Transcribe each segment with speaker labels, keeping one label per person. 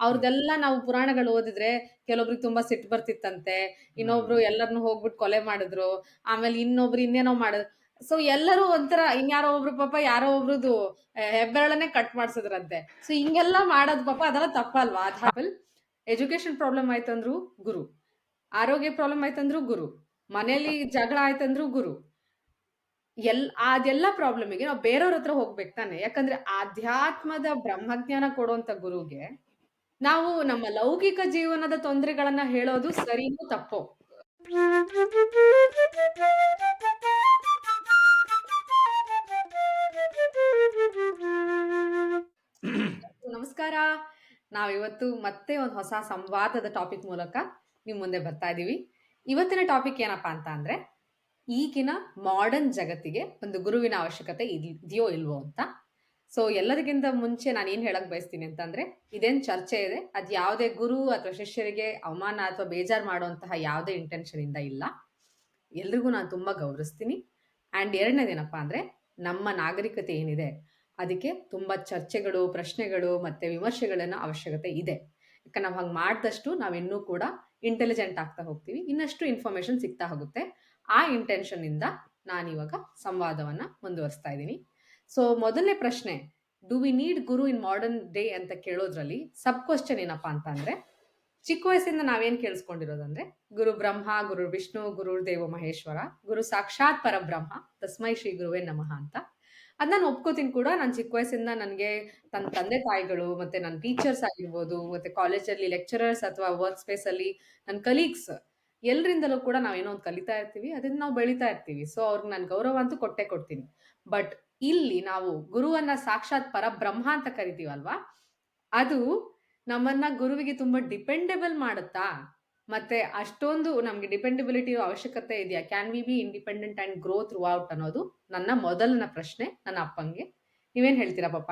Speaker 1: ಅವ್ರದ್ದೆಲ್ಲ ನಾವು ಪುರಾಣಗಳು ಓದಿದ್ರೆ ಕೆಲವೊಬ್ರಿಗೆ ತುಂಬಾ ಸಿಟ್ಟು ಬರ್ತಿತ್ತಂತೆ. ಇನ್ನೊಬ್ರು ಎಲ್ಲರನ್ನು ಹೋಗ್ಬಿಟ್ಟು ಕೊಲೆ ಮಾಡಿದ್ರು. ಆಮೇಲೆ ಇನ್ನೊಬ್ರು ಇನ್ನೇನೋ ಮಾಡಿದ್ರು ಸೊ ಎಲ್ಲರೂ ಒಂಥರ ಇನ್ಯಾರೋ ಒಬ್ರು ಪಾಪ ಯಾರೋ ಒಬ್ರದ್ದು ಹೆಬ್ಬೆರಳನೆ ಹೆಬ್ಬೆರಳನ್ನೇ ಕಟ್ ಮಾಡ್ಸಿದ್ರಂತೆ. ಸೊ ಹಿಂಗೆಲ್ಲ ಮಾಡೋದು ಪಾಪ ಅದೆಲ್ಲ ತಪ್ಪಲ್ವಾ? ಅದ್ ಎಜುಕೇಶನ್ ಪ್ರಾಬ್ಲಮ್ ಆಯ್ತಂದ್ರು ಗುರು. ಆರೋಗ್ಯ ಪ್ರಾಬ್ಲಮ್ ಆಯ್ತಂದ್ರು ಗುರು. ಮನೇಲಿ ಜಗಳ ಆಯ್ತಂದ್ರು ಗುರು. ಎಲ್ ಅದೆಲ್ಲ ಪ್ರಾಬ್ಲಮಿಗೆ ನಾವು ಬೇರೆಯವ್ರ ಹತ್ರ ಹೋಗ್ಬೇಕು ತಾನೆ. ಯಾಕಂದ್ರೆ ಆಧ್ಯಾತ್ಮದ ಬ್ರಹ್ಮಜ್ಞಾನ ಕೊಡುವಂತ ಗುರುಗೆ ನಾವು ನಮ್ಮ ಲೌಕಿಕ ಜೀವನದ ತೊಂದರೆಗಳನ್ನ ಹೇಳೋದು ಸರಿನೂ ತಪ್ಪು. ನಮಸ್ಕಾರ. ನಾವಿವತ್ತು ಮತ್ತೆ ಒಂದು ಹೊಸ ಸಂವಾದದ ಟಾಪಿಕ್ ಮೂಲಕ ನಿಮ್ ಮುಂದೆ ಬರ್ತಾ ಇದೀವಿ. ಇವತ್ತಿನ ಟಾಪಿಕ್ ಏನಪ್ಪಾ ಅಂತ ಅಂದ್ರೆ, ಈಗಿನ ಮಾಡರ್ನ್ ಜಗತ್ತಿಗೆ ಒಂದು ಗುರುವಿನ ಅವಶ್ಯಕತೆ ಇದ್- ಇದೆಯೋ ಇಲ್ವೋ ಅಂತ. ಸೊ ಎಲ್ಲರಿಗಿಂತ ಮುಂಚೆ ನಾನು ಏನು ಹೇಳಕ್ ಬಯಸ್ತೀನಿ ಅಂತಂದ್ರೆ, ಇದೇನು ಚರ್ಚೆ ಇದೆ. ಅದು ಯಾವುದೇ ಗುರು ಅಥವಾ ಶಿಷ್ಯರಿಗೆ ಅವಮಾನ ಅಥವಾ ಬೇಜಾರ್ ಮಾಡುವಂತಹ ಯಾವುದೇ ಇಂಟೆನ್ಷನ್ ಇಂದ ಇಲ್ಲ. ಎಲ್ರಿಗೂ ನಾನು ತುಂಬಾ ಗೌರವಿಸ್ತೀನಿ. ಅಂಡ್ ಎರಡನೇದೇನಪ್ಪ ಅಂದ್ರೆ, ನಮ್ಮ ನಾಗರಿಕತೆ ಏನಿದೆ, ಅದಕ್ಕೆ ತುಂಬಾ ಚರ್ಚೆಗಳು, ಪ್ರಶ್ನೆಗಳು ಮತ್ತೆ ವಿಮರ್ಶೆಗಳನ್ನ ಅವಶ್ಯಕತೆ ಇದೆ. ಯಾಕಂದ್ರೆ ನಾವು ಹಂಗೆ ಮಾಡಿದಷ್ಟು ನಾವಿನ್ನೂ ಕೂಡ ಇಂಟೆಲಿಜೆಂಟ್ ಆಗ್ತಾ ಹೋಗ್ತೀವಿ. ಇನ್ನಷ್ಟು ಇನ್ಫಾರ್ಮೇಶನ್ ಸಿಗ್ತಾ ಹೋಗುತ್ತೆ. ಆ ಇಂಟೆನ್ಷನ್ ಇಂದ ನಾನಿವಾಗ ಸಂವಾದವನ್ನ ಮುಂದುವರಿಸ್ತಾ ಇದ್ದೀನಿ. ಸೊ ಮೊದಲನೇ ಪ್ರಶ್ನೆ do we need guru in modern day ಅಂತ ಕೇಳೋದ್ರಲ್ಲಿ ಸಬ್ ಕ್ವಶನ್ ಏನಪ್ಪಾ ಅಂತ ಅಂದ್ರೆ, ಚಿಕ್ಕ ವಯಸ್ಸಿಂದ ನಾವೇನ್ ಕೇಳಿಸ್ಕೊಂಡಿರೋದಂದ್ರೆ, ಗುರು ಬ್ರಹ್ಮ, ಗುರು ವಿಷ್ಣು, ಗುರು ದೇವ ಮಹೇಶ್ವರ, ಗುರು ಸಾಕ್ಷಾತ್ ಪರಬ್ರಹ್ಮ, ತಸ್ಮೈ ಶ್ರೀ ಗುರುವೇ ನಮಃ ಅಂತ. ಅದ್ ನಾನು ಒಪ್ಕೋತೀನಿ ಕೂಡ, ನಾನು ಚಿಕ್ಕ ವಯಸ್ಸಿಂದ ನನಗೆ ತನ್ನ ತಂದೆ ತಾಯಿಗಳು ಮತ್ತೆ ನನ್ನ ಟೀಚರ್ಸ್ ಆಗಿರ್ಬೋದು, ಮತ್ತೆ ಕಾಲೇಜಲ್ಲಿ ಲೆಕ್ಚರರ್ಸ್ ಅಥವಾ ವರ್ಕ್ ಸ್ಪೇಸ್ ಅಲ್ಲಿ ನನ್ನ ಕಲೀಗ್ಸ್ ಎಲ್ಲರಿಂದಲೂ ಕೂಡ ನಾವೇನೋ ಒಂದು ಕಲಿತಾ ಇರ್ತೀವಿ ಅದನ್ನ ನಾವು ಬೆಳಿತಾ ಇರ್ತೀವಿ. ಸೊ ಅವ್ರಿಗೆ ನಾನು ಗೌರವ ಅಂತೂ ಕೊಟ್ಟೆ ಕೊಡ್ತೀನಿ. ಬಟ್ ಇಲ್ಲಿ ನಾವು ಗುರುವನ್ನ ಸಾಕ್ಷಾತ್ ಪರಬ್ರಹ್ಮ ಅಂತ ಕರಿತೀವಲ್ವಾ? ಅದು ನಮ್ಮನ್ನ ಗುರುವಿಗೆ ತುಂಬಾ ಡಿಪೆಂಡೆಬಲ್ ಮಾಡುತ್ತಾ? ಮತ್ತೆ ಅಷ್ಟೊಂದು ನಮ್ಗೆ ಡಿಪೆಂಡೆಬಿಲಿಟಿ ಅವಶ್ಯಕತೆ ಇದೆಯಾ? Can we be independent and grow throughout ಅನ್ನೋದು ನನ್ನ ಮೊದಲನ ಪ್ರಶ್ನೆ ನನ್ನ ಅಪ್ಪಂಗೆ. ನೀವೇನ್ ಹೇಳ್ತೀರಾ ಪಾಪ?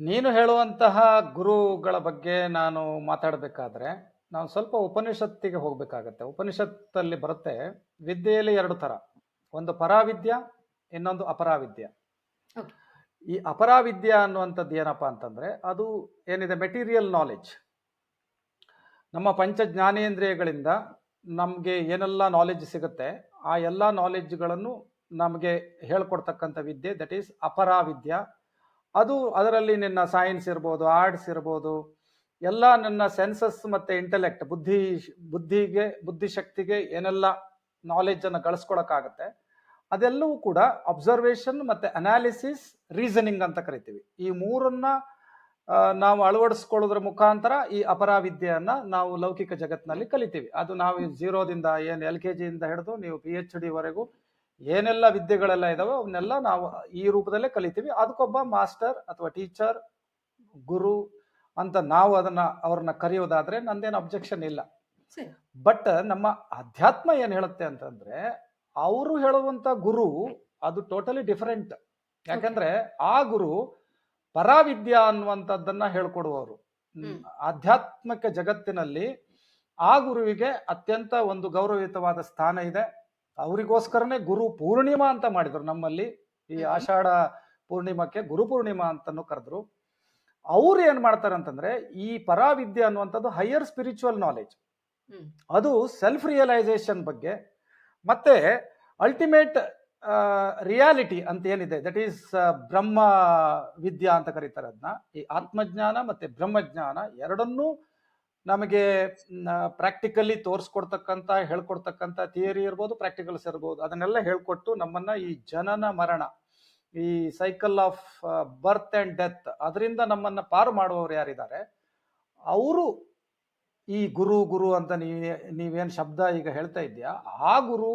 Speaker 2: ನೀನು ಹೇಳುವಂತಹ ಗುರುಗಳ ಬಗ್ಗೆ ನಾನು ಮಾತಾಡಬೇಕಾದ್ರೆ ನಾವು ಸ್ವಲ್ಪ ಉಪನಿಷತ್ತಿಗೆ ಹೋಗಬೇಕಾಗತ್ತೆ. ಉಪನಿಷತ್ತಲ್ಲಿ ಬರುತ್ತೆ ವಿದ್ಯೆಯಲ್ಲಿ ಎರಡು ಥರ. ಒಂದು ಪರಾವಿದ್ಯ ಇನ್ನೊಂದು ಅಪರಾವಿದ್ಯ. ಈ ಅಪರಾವಿದ್ಯ ಅನ್ನುವಂಥದ್ದು ಏನಪ್ಪ ಅಂತಂದ್ರೆ ಅದು ಏನಿದೆ? ಮೆಟೀರಿಯಲ್ ನಾಲೆಜ್ ನಮ್ಮ ಪಂಚ ಜ್ಞಾನೇಂದ್ರಿಯಗಳಿಂದ ನಮಗೆ ಏನೆಲ್ಲ ನಾಲೆಜ್ ಸಿಗುತ್ತೆ ಆ ಎಲ್ಲ ನಾಲೆಜ್ಗಳನ್ನು ನಮಗೆ ಹೇಳ್ಕೊಡ್ತಕ್ಕಂಥ ವಿದ್ಯೆ ದಟ್ ಈಸ್ ಅಪರಾವಿದ್ಯ. ಅದು ಅದರಲ್ಲಿ ನಿನ್ನ ಸೈನ್ಸ್ ಇರ್ಬೋದು ಆರ್ಟ್ಸ್ ಇರ್ಬೋದು ಎಲ್ಲ ನನ್ನ ಸೆನ್ಸಸ್ ಮತ್ತೆ ಇಂಟೆಲೆಕ್ಟ್ ಬುದ್ಧಿ ಬುದ್ಧಿಗೆ ಬುದ್ಧಿಶಕ್ತಿಗೆ ಏನೆಲ್ಲ ನಾಲೆಜನ್ನು ಗಳಿಸ್ಕೊಳಕ್ಕಾಗತ್ತೆ ಅದೆಲ್ಲವೂ ಕೂಡ ಅಬ್ಸರ್ವೇಷನ್ ಮತ್ತೆ ಅನಾಲಿಸಿಸ್ ರೀಸನಿಂಗ್ ಅಂತ ಕರಿತೀವಿ. ಈ ಮೂರನ್ನ ನಾವು ಅಳವಡಿಸ್ಕೊಳ್ಳೋದ್ರ ಮುಖಾಂತರ ಈ ಅಪರಾವಿದ್ಯೆಯನ್ನ ನಾವು ಲೌಕಿಕ ಜಗತ್ತಿನಲ್ಲಿ ಕಲಿತೀವಿ. ಅದು ನಾವು ಜೀರೋದಿಂದ ಏನು ಎಲ್ ಕೆ ಜಿಯಿಂದ ಹಿಡಿದು ನೀವು ಪಿ ಎಚ್ ಡಿವರೆಗೂ ಏನೆಲ್ಲ ವಿದ್ಯೆಗಳೆಲ್ಲ ಇದಾವೆ ಅವನ್ನೆಲ್ಲ ನಾವು ಈ ರೂಪದಲ್ಲೇ ಕಲಿತೀವಿ. ಅದಕ್ಕೊಬ್ಬ ಮಾಸ್ಟರ್ ಅಥವಾ ಟೀಚರ್ ಗುರು ಅಂತ ನಾವು ಅದನ್ನ ಅವ್ರನ್ನ ಕರೆಯೋದಾದ್ರೆ ನಂದೇನು ಅಬ್ಜೆಕ್ಷನ್ ಇಲ್ಲ. ಬಟ್ ನಮ್ಮ ಅಧ್ಯಾತ್ಮ ಏನು ಹೇಳುತ್ತೆ ಅಂತಂದ್ರೆ ಅವರು ಹೇಳುವಂತ ಗುರು ಅದು ಟೋಟಲಿ ಡಿಫರೆಂಟ್ ಯಾಕಂದ್ರೆ ಆ ಗುರು ಪರಾವಿದ್ಯಾ ಅನ್ನುವಂಥದ್ದನ್ನ ಹೇಳ್ಕೊಡುವವರು. ಆಧ್ಯಾತ್ಮಿಕ ಜಗತ್ತಿನಲ್ಲಿ ಆ ಗುರುವಿಗೆ ಅತ್ಯಂತ ಒಂದು ಗೌರವಯುತವಾದ ಸ್ಥಾನ ಇದೆ. ಅವರಿಗೋಸ್ಕರನೇ ಗುರು ಪೂರ್ಣಿಮಾ ಅಂತ ಮಾಡಿದ್ರು. ನಮ್ಮಲ್ಲಿ ಈ. ಆಷಾಢ ಪೂರ್ಣಿಮಾಕ್ಕೆ ಗುರು ಪೂರ್ಣಿಮಾ ಅಂತನೂ ಕರೆದ್ರು. ಅವ್ರು ಏನ್ ಮಾಡ್ತಾರೆ ಅಂತಂದ್ರೆ ಈ ಪರಾವಿದ್ಯೆ ಅನ್ನುವಂಥದ್ದು ಹೈಯರ್ ಸ್ಪಿರಿಚುವಲ್ ನಾಲೆಜ್ ಅದು ಸೆಲ್ಫ್ ರಿಯಲೈಸೇಷನ್ ಬಗ್ಗೆ ಮತ್ತೆ ಅಲ್ಟಿಮೇಟ್ ರಿಯಾಲಿಟಿ ಅಂತ ಏನಿದೆ ದಟ್ ಈಸ್ ಬ್ರಹ್ಮ ವಿದ್ಯಾ ಅಂತ ಕರೀತಾರೆ ಅದನ್ನ ಈ ಆತ್ಮಜ್ಞಾನ ಮತ್ತೆ ಬ್ರಹ್ಮಜ್ಞಾನ ಎರಡನ್ನೂ ನಮಗೆ ಪ್ರಾಕ್ಟಿಕಲಿ ತೋರಿಸ್ಕೊಡ್ತಕ್ಕಂಥ, ಹೇಳ್ಕೊಡ್ತಕ್ಕಂಥ ಥಿಯರಿ ಇರ್ಬೋದು ಪ್ರಾಕ್ಟಿಕಲ್ಸ್ ಇರ್ಬೋದು. ಅದನ್ನೆಲ್ಲ ಹೇಳ್ಕೊಟ್ಟು ನಮ್ಮನ್ನ ಈ ಜನನ ಮರಣ, ಈ cycle of birth and death ಅದರಿಂದ ನಮ್ಮನ್ನ ಪಾರು ಮಾಡುವವರು ಯಾರಿದ್ದಾರೆ? ಅವರು ಈ ಗುರು ಗುರು ಅಂತ ನೀವೇ ನೀವೇನು ಶಬ್ದ ಈಗ ಹೇಳ್ತಾ ಇದ್ದೀಯಾ? ಆ ಗುರು,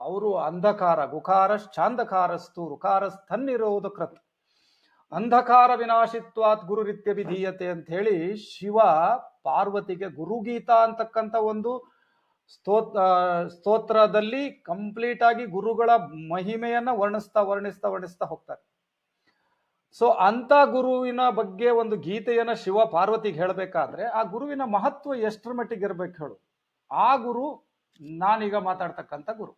Speaker 2: ಅವರು ಅಂಧಕಾರ ಗುಕಾರ ಚಾಂಧಕಾರಸ್ತು ರುಕಾರಸ್ ತನ್ನಿರೋದು ಕೃತ್ ಅಂಧಕಾರ ವಿನಾಶಿತ್ವಾತ್ ಗುರು ರೀತ್ಯ ವಿಧೀಯತೆ ಅಂತ ಹೇಳಿ ಶಿವ ಪಾರ್ವತಿಗೆ ಗುರುಗೀತಾ ಅಂತಕ್ಕಂಥ ಒಂದು ಸ್ತೋತ್ ಸ್ತೋತ್ರದಲ್ಲಿ ಕಂಪ್ಲೀಟ್ ಆಗಿ ಗುರುಗಳ ಮಹಿಮೆಯನ್ನು ವರ್ಣಿಸ್ತಾ ವರ್ಣಿಸ್ತಾ ವರ್ಣಿಸ್ತಾ ಹೋಗ್ತಾರೆ. ಸೊ ಅಂತ ಗುರುವಿನ ಬಗ್ಗೆ ಒಂದು ಗೀತೆಯನ್ನ ಶಿವ ಪಾರ್ವತಿಗೆ ಹೇಳಬೇಕಾದ್ರೆ ಆ ಗುರುವಿನ ಮಹತ್ವ ಎಷ್ಟರ ಮಟ್ಟಿಗೆ ಇರ್ಬೇಕು ಹೇಳು. ಆ ಗುರು ನಾನೀಗ ಮಾತಾಡ್ತಕ್ಕಂಥ ಗುರು.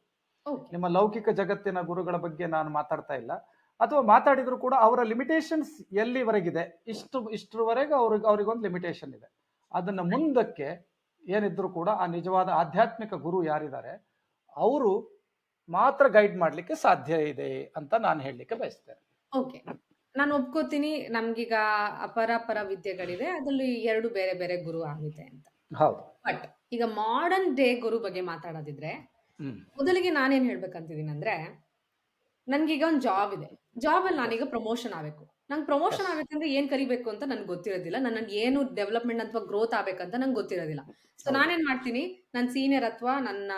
Speaker 2: ನಿಮ್ಮ ಲೌಕಿಕ ಜಗತ್ತಿನ ಗುರುಗಳ ಬಗ್ಗೆ ನಾನು ಮಾತಾಡ್ತಾ ಇಲ್ಲ. ಅಥವಾ ಮಾತಾಡಿದ್ರು ಕೂಡ ಅವರ ಲಿಮಿಟೇಷನ್ಸ್ ಎಲ್ಲಿವರೆಗಿದೆ? ಇಷ್ಟು ಇಷ್ಟರವರೆಗೆ ಅವ್ರಿಗೆ ಅವ್ರಿಗೊಂದು ಲಿಮಿಟೇಷನ್ ಇದೆ. ಅದನ್ನ ಮುಂದಕ್ಕೆ ಏನಿದ್ರು ಕೂಡ ಆ ನಿಜವಾದ ಆಧ್ಯಾತ್ಮಿಕ ಗುರು ಯಾರಿದ್ದಾರೆ ಅವರು ಮಾತ್ರ ಗೈಡ್ ಮಾಡಲಿಕ್ಕೆ ಸಾಧ್ಯ ಇದೆ ಅಂತ ನಾನು ಹೇಳಲಿಕ್ಕೆ ಬಯಸ್ತೇನೆ.
Speaker 1: ಓಕೆ ನಾನು ಒಪ್ಕೋತೀನಿ ನಮ್ಗೀಗ ಅಪರ ಪರ ವಿದ್ಯೆಗಳಿದೆ ಅದರಲ್ಲಿ ಎರಡು ಬೇರೆ ಬೇರೆ ಗುರು ಆಗಿದೆ ಅಂತ.
Speaker 2: ಹೌದು.
Speaker 1: ಬಟ್ ಈಗ ಮಾಡರ್ನ್ ಡೇ ಗುರು ಬಗ್ಗೆ ಮಾತಾಡೋದಿದ್ರೆ
Speaker 2: ಹ್ಮ್.
Speaker 1: ಮೊದಲಿಗೆ ನಾನೇನ್ ಹೇಳ್ಬೇಕಂತಿದ್ದೀನಿ ಅಂದ್ರೆ ನನ್ಗೀಗ ಒಂದು ಜಾಬ್ ಇದೆ. ಜಾಬ್ ಅಲ್ಲಿ ನಾನೀಗ ಪ್ರಮೋಷನ್ ಆಗ್ಬೇಕು. ನಂಗೆ ಪ್ರಮೋಷನ್. ಆಗ್ಬೇಕಂದ್ರೆ ಏನ್ ಕರಿಬೇಕು ಅಂತ ನನ್ಗೆ ಗೊತ್ತಿರೋದಿಲ್ಲ. ನನ್ನ ಏನು ಡೆವಲಪ್ಮೆಂಟ್ ಅಥವಾ ಗ್ರೋತ್ ಆಗ್ಬೇಕಂತ ನಂಗೆ ಗೊತ್ತಿರೋದಿಲ್ಲ. ಸೊ
Speaker 2: ಹೌದು.
Speaker 1: ನಾನೇನ್ ಮಾಡ್ತೀನಿ ನನ್ನ ಸೀನಿಯರ್ ಅಥವಾ ನನ್ನ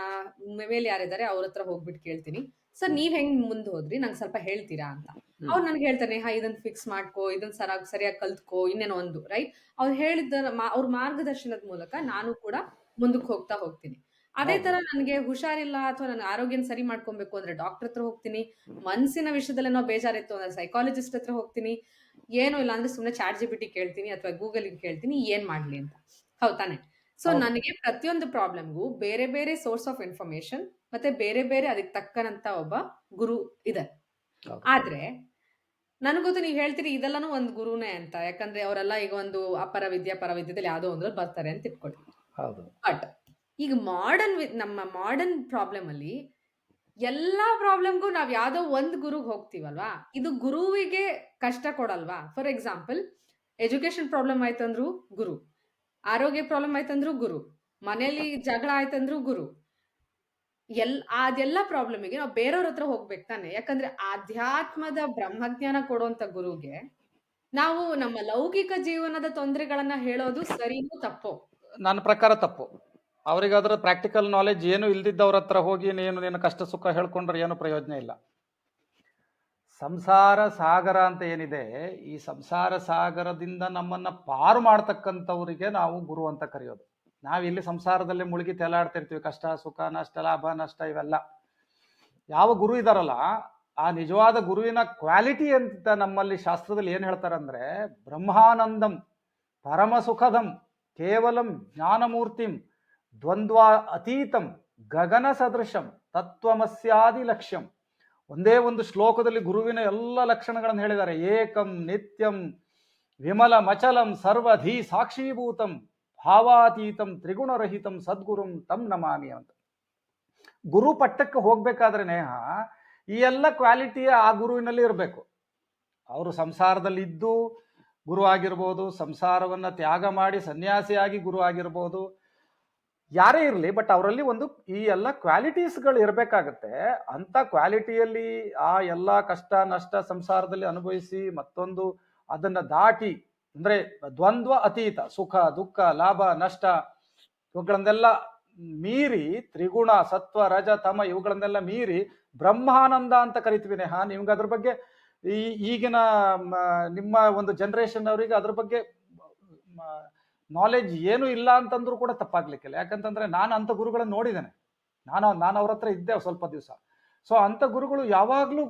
Speaker 1: ಮೇಲೆ ಯಾರಿದ್ದಾರೆ ಅವ್ರ ಹತ್ರ ಹೋಗ್ಬಿಟ್ಟು ಕೇಳ್ತೀನಿ. ಸರ್ ನೀವ್ ಹೆಂಗ್ ಮುಂದೆ ಹೋದ್ರಿ? ನಂಗೆ ಸ್ವಲ್ಪ ಹೇಳ್ತೀರಾ ಅಂತ. ಅವ್ರು ನನ್ಗೆ ಹೇಳ್ತಾರೆ ಹಾ ಇದನ್ನ ಫಿಕ್ಸ್ ಮಾಡ್ಕೋ ಇದನ್ ಸರ ಸರಿಯಾಗಿ ಕಲ್ತ್ಕೋ ಇನ್ನೇನೋ ಒಂದು ರೈಟ್ ಅವ್ರು ಹೇಳಿದ ಅವ್ರ ಮಾರ್ಗದರ್ಶನದ ಮೂಲಕ ನಾನು ಕೂಡ ಮುಂದಕ್ಕೆ ಹೋಗ್ತಾ ಹೋಗ್ತೀನಿ. ಅದೇ ತರ ನನಗೆ ಹುಷಾರಿಲ್ಲ ಅಥವಾ ನನ್ನ ಆರೋಗ್ಯನ ಸರಿ ಮಾಡ್ಕೊಬೇಕು ಅಂದ್ರೆ ಡಾಕ್ಟರ್ ಹತ್ರ ಹೋಗ್ತೀನಿ. ಮನ್ಸಿನ ವಿಷಯದಲ್ಲಿ ಏನೋ ಬೇಜಾರಿತ್ತು ಅಂದ್ರೆ ಸೈಕಾಲಜಿಸ್ಟ್ ಹತ್ರ ಹೋಗ್ತೀನಿ. ಏನು ಇಲ್ಲ ಅಂದ್ರೆ ಸುಮ್ಮನೆ ಚಾಟ್ ಜಿ ಕೇಳ್ತೀನಿ ಅಥವಾ ಗೂಗಲ್ ಕೇಳ್ತೀನಿ ಏನ್ ಮಾಡ್ಲಿ ಅಂತ. ಹೌದಾನೆ ತಾನೆ? ಸೊ. ನನಗೆ ಪ್ರತಿಯೊಂದು ಪ್ರಾಬ್ಲಮ್ಗೂ ಬೇರೆ ಬೇರೆ ಸೋರ್ಸ್ ಆಫ್ ಇನ್ಫಾರ್ಮೇಶನ್ ಮತ್ತೆ ಬೇರೆ ಬೇರೆ ಅದಕ್ಕೆ ತಕ್ಕನಂತ ಒಬ್ಬ ಗುರು ಇದೆ. ಆದ್ರೆ ನನಗೊತ್ತು ನೀವು ಹೇಳ್ತೀರಿ ಇದೆಲ್ಲನೂ ಒಂದು ಗುರುನೇ ಅಂತ. ಯಾಕಂದ್ರೆ ಅವರೆಲ್ಲ ಈಗ ಒಂದು ಅಪರ ವಿದ್ಯಾ ಪರ ವಿದ್ಯೆದಲ್ಲಿ ಯಾವುದೋ ಒಂದ್ರಲ್ಲಿ ಬರ್ತಾರೆ ಅಂತ ಇಟ್ಕೊಳ್ಳಿ ಬಟ್ ಈಗ ಮಾಡರ್ನ್ ನಮ್ಮ ಮಾಡರ್ನ್ ಪ್ರಾಬ್ಲಮ್ ಅಲ್ಲಿ ಎಲ್ಲಾ ಪ್ರಾಬ್ಲಮ್ಗೂ ನಾವ್ ಯಾವ್ದೋ ಒಂದ್ ಗುರುಗ್ ಹೋಗ್ತೀವಲ್ವಾ? ಇದು ಗುರುವಿಗೆ ಕಷ್ಟ ಕೊಡಲ್ವಾ? ಫಾರ್ ಎಕ್ಸಾಂಪಲ್ ಎಜುಕೇಶನ್ ಪ್ರಾಬ್ಲಮ್ ಆಯ್ತಂದ್ರು ಗುರು. ಆರೋಗ್ಯ ಪ್ರಾಬ್ಲಮ್ ಆಯ್ತಂದ್ರು ಗುರು. ಮನೇಲಿ ಜಗಳ ಆಯ್ತಂದ್ರು ಗುರು. ಎಲ್, ಅದೆಲ್ಲ ಪ್ರಾಬ್ಲಮಿಗೆ ನಾವು ಬೇರೆಯವ್ರ ಹತ್ರ ಹೋಗ್ಬೇಕು ತಾನೆ. ಯಾಕಂದ್ರೆ ಆಧ್ಯಾತ್ಮದ ಬ್ರಹ್ಮಜ್ಞಾನ ಕೊಡುವಂತ ಗುರುಗೆ ನಾವು ನಮ್ಮ ಲೌಕಿಕ ಜೀವನದ ತೊಂದರೆಗಳನ್ನ ಹೇಳೋದು ಸರಿನೂ ತಪ್ಪು.
Speaker 2: ನನ್ನ ಪ್ರಕಾರ ತಪ್ಪು. ಅವರಿಗೆ ಅದರ ಪ್ರಾಕ್ಟಿಕಲ್ ನಾಲೆಜ್ ಏನು ಇಲ್ದಿದ್ದವ್ರ ಹತ್ರ ಹೋಗಿ ನೀನು ನಿನ್ನ ಕಷ್ಟ ಸುಖ ಹೇಳ್ಕೊಂಡ್ರೆ ಏನು ಪ್ರಯೋಜನ ಇಲ್ಲ. ಸಂಸಾರ ಸಾಗರ ಅಂತ ಏನಿದೆ, ಈ ಸಂಸಾರ ಸಾಗರದಿಂದ ನಮ್ಮನ್ನ ಪಾರು ಮಾಡ್ತಕ್ಕಂಥವ್ರಿಗೆ ನಾವು ಗುರು ಅಂತ ಕರೆಯೋದು. ನಾವಿಲ್ಲಿ ಸಂಸಾರದಲ್ಲಿ ಮುಳುಗಿ ತೇಲಾಡ್ತಿರ್ತೀವಿ. ಕಷ್ಟ, ಸುಖ, ನಷ್ಟ, ಲಾಭ, ನಷ್ಟ ಇವೆಲ್ಲ. ಯಾವ ಗುರು ಇದಾರಲ್ಲ, ಆ ನಿಜವಾದ ಗುರುವಿನ ಕ್ವಾಲಿಟಿ ಅಂತ ನಮ್ಮಲ್ಲಿ ಶಾಸ್ತ್ರದಲ್ಲಿ ಏನು ಹೇಳ್ತಾರಂದ್ರೆ, ಬ್ರಹ್ಮಾನಂದಂ ಪರಮ ಸುಖದಂ ಕೇವಲಂ ಜ್ಞಾನಮೂರ್ತಿಂ ದ್ವಂದ್ವ ಅತೀತಂ ಗಗನ ಸದೃಶಂ ತತ್ವಮಸ್ಯಾದಿ ಲಕ್ಷ್ಯಂ. ಒಂದೇ ಒಂದು ಶ್ಲೋಕದಲ್ಲಿ ಗುರುವಿನ ಎಲ್ಲ ಲಕ್ಷಣಗಳನ್ನು ಹೇಳಿದ್ದಾರೆ. ಏಕಂ ನಿತ್ಯಂ ವಿಮಲ ಮಚಲಂ ಸರ್ವಧಿ ಸಾಕ್ಷೀಭೂತಂ ಭಾವಾತೀತಂ ತ್ರಿಗುಣರಹಿತಂ ಸದ್ಗುರುಂ ತಂ ನಮಾಮಿ ಅಂತ. ಗುರು ಪಟ್ಟಕ್ಕೆ ಹೋಗ್ಬೇಕಾದ್ರೆ ನೇಹ ಈ ಎಲ್ಲ ಕ್ವಾಲಿಟಿಯ ಆ ಗುರುವಿನಲ್ಲಿ ಇರಬೇಕು. ಅವರು ಸಂಸಾರದಲ್ಲಿ ಇದ್ದು ಗುರು ಆಗಿರ್ಬೋದು, ಸಂಸಾರವನ್ನು ತ್ಯಾಗ ಮಾಡಿ ಸನ್ಯಾಸಿಯಾಗಿ ಗುರು ಆಗಿರ್ಬೋದು, ಯಾರೇ ಇರಲಿ, ಬಟ್ ಅವರಲ್ಲಿ ಒಂದು ಈ ಎಲ್ಲ ಕ್ವಾಲಿಟೀಸ್ಗಳು ಇರಬೇಕಾಗತ್ತೆ. ಅಂತ ಕ್ವಾಲಿಟಿಯಲ್ಲಿ ಆ ಎಲ್ಲ ಕಷ್ಟ, ನಷ್ಟ ಸಂಸಾರದಲ್ಲಿ ಅನುಭವಿಸಿ ಮತ್ತೊಂದು ಅದನ್ನು ದಾಟಿ ಅಂದ್ರೆ ದ್ವಂದ್ವ ಅತೀತ, ಸುಖ, ದುಃಖ, ಲಾಭ, ನಷ್ಟ, ಇವುಗಳನ್ನೆಲ್ಲ ಮೀರಿ ತ್ರಿಗುಣ, ಸತ್ವ, ರಜ, ತಮ ಇವುಗಳನ್ನೆಲ್ಲ ಮೀರಿ ಬ್ರಹ್ಮಾನಂದ ಅಂತ ಕರಿತೀವಿ ನೇಹ. ನಿಮ್ಗೆ ಅದ್ರ ಬಗ್ಗೆ ಈ ಈಗಿನ ನಿಮ್ಮ ಒಂದು ಜನರೇಷನ್ ಅವರಿಗೆ ಅದ್ರ ಬಗ್ಗೆ ನಾಲೆಜ್ ಏನು ಇಲ್ಲ ಅಂತಂದ್ರೂ ಕೂಡ ತಪ್ಪಾಗ್ಲಿಕ್ಕಿಲ್ಲ. ಯಾಕಂತಂದ್ರೆ ನಾನು ಅಂತ ಗುರುಗಳನ್ನ ನೋಡಿದ್ದೇನೆ. ನಾನು ನಾನು ಅವ್ರ ಹತ್ರ ಇದ್ದೆ ಸ್ವಲ್ಪ ದಿವಸ. ಸೊ ಅಂತ ಗುರುಗಳು ಯಾವಾಗ್ಲೂ